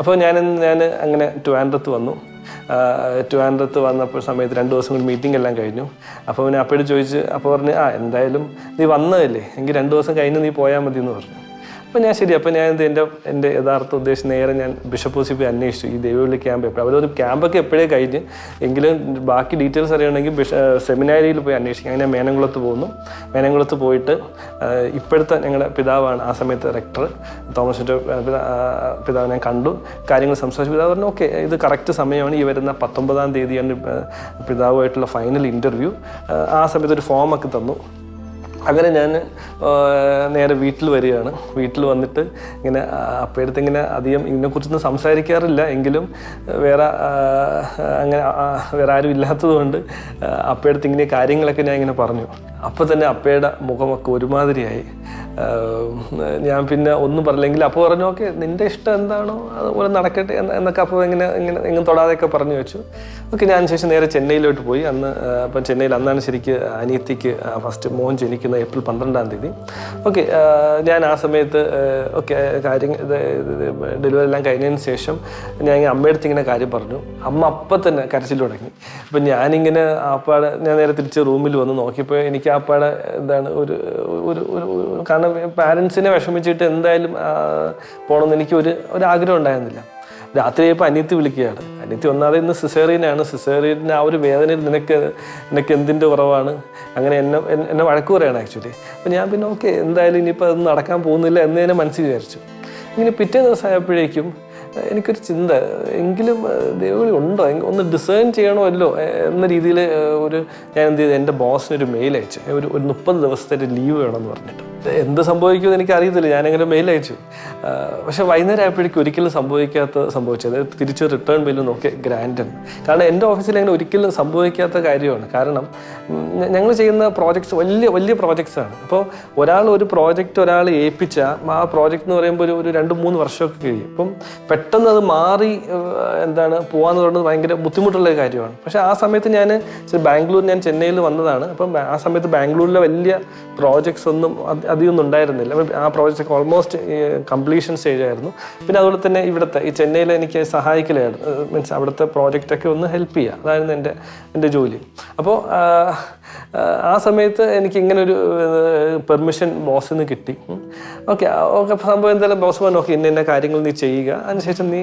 [SPEAKER 1] അപ്പോൾ ഞാൻ ഞാൻ അങ്ങനെ ട്വാൻഡ്രത്ത് വന്നു. ട്വാൻഡ്രത്ത് വന്നപ്പോൾ സമയത്ത് രണ്ട് ദിവസം കൂടി മീറ്റിംഗ് എല്ലാം കഴിഞ്ഞു. അപ്പോൾ പിന്നെ അപ്പോഴും ചോദിച്ച് അപ്പോൾ പറഞ്ഞ് ആ എന്തായാലും നീ വന്നതല്ലേ? എങ്കിൽ രണ്ട് ദിവസം കഴിഞ്ഞ് നീ പോയാൽ മതി എന്ന് പറഞ്ഞു. അപ്പോൾ ഞാൻ ശരി അപ്പോൾ ഞാൻ എന്റെ എന്റെ യഥാർത്ഥ ഉദ്ദേശം നേരെ ഞാൻ ബിഷപ്പ് ഹോസിപ്പി അന്വേഷിച്ചു. ഈ ദൈവവിളി ക്യാമ്പ് എപ്പോഴും? അവരൊരു ക്യാമ്പൊക്കെ എപ്പോഴേ കഴിഞ്ഞ് എങ്കിലും ബാക്കി ഡീറ്റെയിൽസ് അറിയണമെങ്കിൽ ബിഷ സെമിനാരിയിൽ പോയി അന്വേഷിക്കും. അങ്ങനെ മേനംകുളത്ത് പോകുന്നു മേനംകുളത്ത് പോയിട്ട് ഇപ്പോഴത്തെ ഞങ്ങളുടെ പിതാവാണ് ആ സമയത്ത് റെക്ടർ തോമസ് പിതാവ് ഞാൻ കണ്ടു. കാര്യങ്ങൾ സംസാരിച്ചു. പിതാവ് പറഞ്ഞു ഓക്കെ ഇത് കറക്റ്റ് സമയമാണ്. ഈ വരുന്ന പത്തൊമ്പതാം തീയതിയാണ് പിതാവുമായിട്ടുള്ള ഫൈനൽ ഇന്റർവ്യൂ ആ സമയത്ത് ഒരു ഫോമൊക്കെ തന്നു. അങ്ങനെ ഞാൻ നേരെ വീട്ടിൽ വരികയാണ്. വീട്ടിൽ വന്നിട്ട് ഇങ്ങനെ അപ്പോഴത്തെ ഇങ്ങനെ അധികം ഇതിനെക്കുറിച്ചൊന്നും സംസാരിക്കാറില്ല. എങ്കിലും വേറെ അങ്ങനെ വേറെ ആരും ഇല്ലാത്തതുകൊണ്ട് അപ്പോഴത്തെ ഇങ്ങനെ കാര്യങ്ങളൊക്കെ ഞാൻ ഇങ്ങനെ പറഞ്ഞു. അപ്പോൾ തന്നെ അപ്പയുടെ മുഖമൊക്കെ ഒരുമാതിരിയായി. ഞാൻ പിന്നെ ഒന്നും പറഞ്ഞില്ലെങ്കിൽ അപ്പോൾ പറഞ്ഞു ഓക്കെ നിന്റെ ഇഷ്ടം എന്താണോ അതുപോലെ നടക്കട്ടെ എന്ന് എന്നൊക്കെ അപ്പോൾ ഇങ്ങനെ ഇങ്ങനെ എങ്ങും തൊടാതെയൊക്കെ പറഞ്ഞു വെച്ചു. ഓക്കെ ഞാൻ ശേഷം നേരെ ചെന്നൈയിലോട്ട് പോയി. അന്ന് അപ്പം ചെന്നൈയിൽ അന്നാണ് ശരിക്ക് അനിയത്തിക്ക് ഫസ്റ്റ് മോൻ ജനിക്കുന്ന ഏപ്രിൽ പന്ത്രണ്ടാം തീയതി. ഓക്കെ ഞാൻ ആ സമയത്ത് ഓക്കെ കാര്യം ഡെലിവറി എല്ലാം കഴിഞ്ഞതിന് ശേഷം ഞാൻ അമ്മയടുത്ത് ഇങ്ങനെ കാര്യം പറഞ്ഞു. അമ്മ അപ്പം തന്നെ കരച്ചിൽ തുടങ്ങി. അപ്പം ഞാനിങ്ങനെ ആപ്പാടെ ഞാൻ നേരെ തിരിച്ച് റൂമിൽ വന്ന് നോക്കിയപ്പോൾ എനിക്ക് ആപ്പാടെ എന്താണ് ഒരു ഒരു ഒരു- കാരണം പാരൻസിനെ വിഷമിച്ചിട്ട് എന്തായാലും പോകണമെന്ന് എനിക്ക് ഒരു ഒരു ആഗ്രഹം ഉണ്ടായിരുന്നില്ല. രാത്രി ആയപ്പോൾ അനിയത്തി വിളിക്കുകയാണ്. അനിയത്തി ഒന്നാതെ ഇന്ന് സിസേറിയനാണ്. സിസേറിയന്റെ ആ ഒരു വേദനയിൽ നിനക്ക് നിനക്ക് എന്തിന്റെ കുറവാണ്? അങ്ങനെ എന്നെ എന്നെ- വഴക്ക് പറയാണ് ആക്ച്വലി അപ്പം ഞാൻ പിന്നെ ഓക്കെ എന്തായാലും ഇനിയിപ്പോൾ അത് നടക്കാൻ പോകുന്നില്ല എന്ന് തന്നെ മനസ്സിൽ വിചാരിച്ചു. ഇങ്ങനെ പിറ്റേ ദിവസം ആയപ്പോഴേക്കും എനിക്കൊരു ചിന്ത എങ്കിലും ദേവളി ഉണ്ടോ? ഒന്ന് ഡിസൈൻ ചെയ്യണമല്ലോ എന്ന രീതിയിൽ ഒരു ഞാൻ എന്ത് ചെയ്തു? എന്റെ ബോസിന് ഒരു മെയിൽ അയച്ചു. ഒരു ഒരു മുപ്പത് ദിവസത്തെ ലീവ് വേണമെന്ന് പറഞ്ഞിട്ട്. എന്ത് സംഭവിക്കുമെന്ന് എനിക്ക് അറിയത്തില്ല ഞാനങ്ങനെ മെയിൽ അയച്ചു. പക്ഷെ വൈകുന്നേരം ആയപ്പോഴേക്കും ഒരിക്കലും സംഭവിക്കാത്ത സംഭവിച്ചത്. തിരിച്ച് റിട്ടേൺ ബില്ല് നോക്കി ഗ്രാൻഡ് കാരണം എന്റെ ഓഫീസിൽ അങ്ങനെ ഒരിക്കലും സംഭവിക്കാത്ത കാര്യമാണ്. കാരണം ഞങ്ങൾ ചെയ്യുന്ന പ്രോജക്ട്സ് വലിയ വലിയ പ്രോജക്ട്സ് ആണ്. അപ്പോൾ ഒരാൾ ഒരു പ്രോജക്റ്റ് ഒരാൾ ഏൽപ്പിച്ചാൽ ആ പ്രോജക്റ്റ് എന്ന് പറയുമ്പോൾ ഒരു രണ്ട് മൂന്ന് വർഷമൊക്കെ കഴിയും. അപ്പം പെട്ടെന്ന് അത് മാറി എന്താണ് പോകാന്ന് പറയുന്നത് ഭയങ്കര ബുദ്ധിമുട്ടുള്ള കാര്യമാണ്. പക്ഷെ ആ സമയത്ത് ഞാൻ ബാംഗ്ലൂർ ഞാൻ ചെന്നൈയിൽ വന്നതാണ്. അപ്പം ആ സമയത്ത് ബാംഗ്ലൂരിലെ വലിയ പ്രോജക്ട്സ് ഒന്നും അധികമൊന്നും ഉണ്ടായിരുന്നില്ല. ആ പ്രോജക്റ്റ് ഓൾമോസ്റ്റ് കംപ്ലീഷൻ സ്റ്റേജ് ആയിരുന്നു. പിന്നെ അതുപോലെ തന്നെ ഇവിടുത്തെ ഈ ചെന്നൈയിൽ എനിക്ക് സഹായിക്കലായിരുന്നു. മീൻസ് അവിടുത്തെ പ്രോജക്റ്റൊക്കെ ഒന്ന് ഹെൽപ്പ് ചെയ്യുക. അതായിരുന്നു എന്റെ എന്റെ ജോലി. അപ്പോൾ ആ സമയത്ത് എനിക്ക് ഇങ്ങനെ ഒരു പെർമിഷൻ ബോസിൽ നിന്ന് കിട്ടി. ഓക്കെ ഓക്കെ സംഭവം എന്തായാലും ബോസ് പറഞ്ഞു ഓക്കെ ഇന്ന ഇന്ന കാര്യങ്ങൾ നീ ചെയ്യുക. അതിനുശേഷം നീ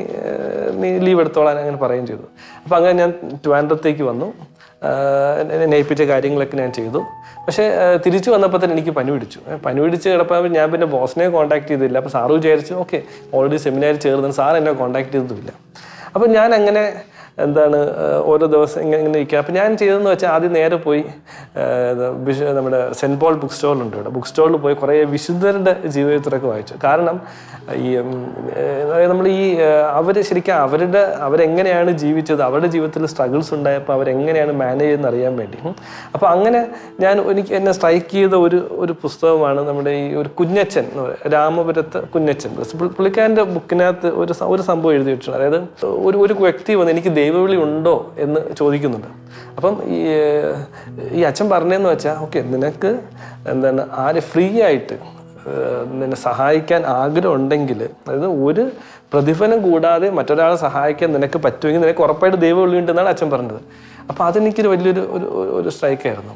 [SPEAKER 1] നീ ലീവ് എടുത്തോളാൻ അങ്ങനെ പറയുകയും ചെയ്തു. അപ്പോൾ അങ്ങനെ ഞാൻ ട്വാൻഡ്രത്തേക്ക് വന്നു. എന്നെ കാര്യങ്ങളൊക്കെ ഞാൻ ചെയ്തു. പക്ഷേ തിരിച്ചു വന്നപ്പോൾ തന്നെ എനിക്ക് പനി പിടിച്ചു. പനി പിടിച്ച് കിടപ്പോൾ ഞാൻ പിന്നെ ബോസിനെ കോൺടാക്ട് ചെയ്തില്ല. അപ്പോൾ സാറ് വിചാരിച്ചു ഓക്കെ ഓൾറെഡി സെമിനാർ ചേർന്ന് സാർ എന്നെ കോൺടാക്ട് ചെയ്തതുമില്ല. അപ്പോൾ ഞാൻ അങ്ങനെ എന്താണ് ഓരോ ദിവസം ഇങ്ങനെ ഇങ്ങനെ ഇരിക്കുക അപ്പം ഞാൻ ചെയ്തതെന്ന് വെച്ചാൽ ആദ്യം നേരെ പോയി നമ്മുടെ സെന്റ് പോൾ ബുക്ക് സ്റ്റോളുണ്ട് ഇവിടെ. ബുക്ക് സ്റ്റോളിൽ പോയി കുറേ വിശുദ്ധരുടെ ജീവിതത്തിലൊക്കെ വായിച്ചു. കാരണം ഈ നമ്മൾ ഈ അവർ ശരിക്കും അവരുടെ അവരെങ്ങനെയാണ് ജീവിച്ചത് അവരുടെ ജീവിതത്തിൽ സ്ട്രഗിൾസ് ഉണ്ടായപ്പോൾ അവരെങ്ങനെയാണ് മാനേജ് ചെയ്യുന്നത് അറിയാൻ വേണ്ടി. അപ്പോൾ അങ്ങനെ ഞാൻ എനിക്ക് എന്നെ സ്ട്രൈക്ക് ചെയ്ത ഒരു ഒരു പുസ്തകമാണ് നമ്മുടെ ഈ ഒരു കുഞ്ഞച്ചൻ എന്ന് പറയുന്നത് രാമപുരത്ത് കുഞ്ഞച്ചൻ. പുള്ളി- പുള്ളിക്കാരന്റെ ബുക്കിനകത്ത് ഒരു ഒരു സംഭവം എഴുതി വെച്ചിട്ടുണ്ട്. അതായത് ഒരു ഒരു വ്യക്തി വന്ന് എനിക്ക് ദൈവവിളി ഉണ്ടോ എന്ന് ചോദിക്കുന്നുണ്ട്. അപ്പം ഈ ഈ അച്ഛൻ പറഞ്ഞതെന്ന് വെച്ചാൽ ഓക്കെ നിനക്ക് എന്താണ് ആര് ഫ്രീ ആയിട്ട് നിന്നെ സഹായിക്കാൻ ആഗ്രഹം ഉണ്ടെങ്കിൽ അതായത് ഒരു പ്രതിഫലം കൂടാതെ മറ്റൊരാളെ സഹായിക്കാൻ നിനക്ക് പറ്റുമെങ്കിൽ നിനക്ക് ഉറപ്പായിട്ട് ദൈവം ഉള്ളിണ്ടെന്നാണ് അച്ഛൻ പറഞ്ഞത്. അപ്പോൾ അതെനിക്കൊരു വലിയൊരു ഒരു- ഒരു സ്ട്രൈക്കായിരുന്നു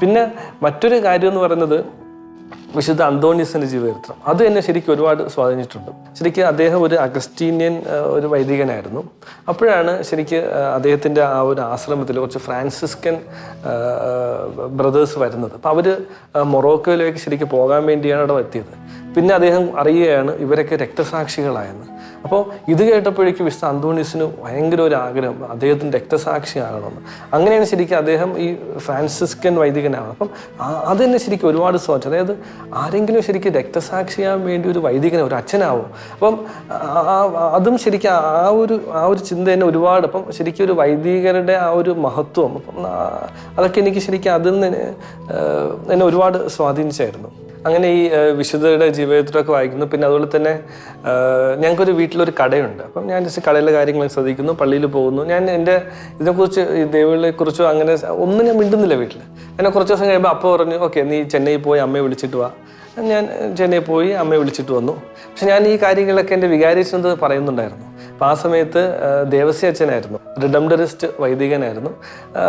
[SPEAKER 1] പിന്നെ മറ്റൊരു കാര്യം എന്ന് പറയുന്നത് വിശുദ്ധ അന്തോണിയസിന്റെ ജീവചരിത്രം അത് എന്നെ ശരിക്കും ഒരുപാട് സ്വാധീനിച്ചിട്ടുണ്ട്. ശരിക്കും അദ്ദേഹം ഒരു അഗസ്റ്റീനിയൻ ഒരു വൈദികനായിരുന്നു. അപ്പോഴാണ് ശരിക്ക് അദ്ദേഹത്തിന്റെ ആ ഒരു ആശ്രമത്തിൽ കുറച്ച് ഫ്രാൻസിസ്കൻ ബ്രദേഴ്സ് വരുന്നത്. അപ്പോൾ അവർ മൊറോക്കോയിലേക്ക് ശരിക്കും പോകാൻ വേണ്ടിയാണ് അവിടെ എത്തിയത്. പിന്നെ അദ്ദേഹം അറിയുകയാണ് ഇവരൊക്കെ രക്തസാക്ഷികളായെന്ന്. അപ്പോൾ ഇത് കേട്ടപ്പോഴേക്കും വിശുദ്ധ അന്തോണീസിന് ഭയങ്കര ഒരു ആഗ്രഹം അദ്ദേഹത്തിന് രക്തസാക്ഷിയാകണമെന്ന്. അങ്ങനെയാണ് ശരിക്കും അദ്ദേഹം ഈ ഫ്രാൻസിസ്കൻ വൈദികനാവുന്നത് അപ്പം അത് അതെന്നെ ശരിക്കും ഒരുപാട് സ്വാധീനിച്ചു അതായത് ആരെങ്കിലും ശരിക്കും രക്തസാക്ഷിയാൻ വേണ്ടി ഒരു വൈദികനെ ഒരു അച്ഛനാവും? അപ്പം അതും ശരിക്കും ആ ഒരു ആ ഒരു ചിന്ത തന്നെ ഒരുപാട്. അപ്പം ശരിക്കും ഒരു വൈദികരുടെ ആ ഒരു മഹത്വം അപ്പം അതൊക്കെ എനിക്ക് ശരിക്കും അതിൽ നിന്ന് എന്നെ ഒരുപാട് സ്വാധീനിച്ചായിരുന്നു. അങ്ങനെ ഈ വിശുദ്ധയുടെ ജീവിതത്തിലൊക്കെ വായിക്കുന്നു. പിന്നെ അതുപോലെ തന്നെ ഞങ്ങൾക്കൊരു വീട്ടിലൊരു കടയുണ്ട്. അപ്പം ഞാൻ ജസ്റ്റ് കടയിലെ കാര്യങ്ങൾ ശ്രദ്ധിക്കുന്നു പള്ളിയിൽ പോകുന്നു. ഞാൻ എന്റെ ഇതിനെക്കുറിച്ച് ഈ ദൈവങ്ങളെ കുറിച്ചോ അങ്ങനെ ഒന്നും ഞാൻ മിണ്ടുന്നില്ല വീട്ടിൽ. എന്നെ കുറച്ച് ദിവസം കഴിയുമ്പോൾ അപ്പോൾ പറഞ്ഞു ഓക്കെ നീ ചെന്നൈ പോയി അമ്മയെ വിളിച്ചിട്ട് വാ. ഞാൻ ചെന്നൈ പോയി അമ്മയെ വിളിച്ചിട്ട് വന്നു. പക്ഷെ ഞാൻ ഈ കാര്യങ്ങളൊക്കെ എന്റെ വികാരിച്ചത് പറയുന്നുണ്ടായിരുന്നു. അപ്പം ആ സമയത്ത് ദേവസ്യ അച്ഛനായിരുന്നു. റിഡംഡറിസ്റ്റ് വൈദികനായിരുന്നു.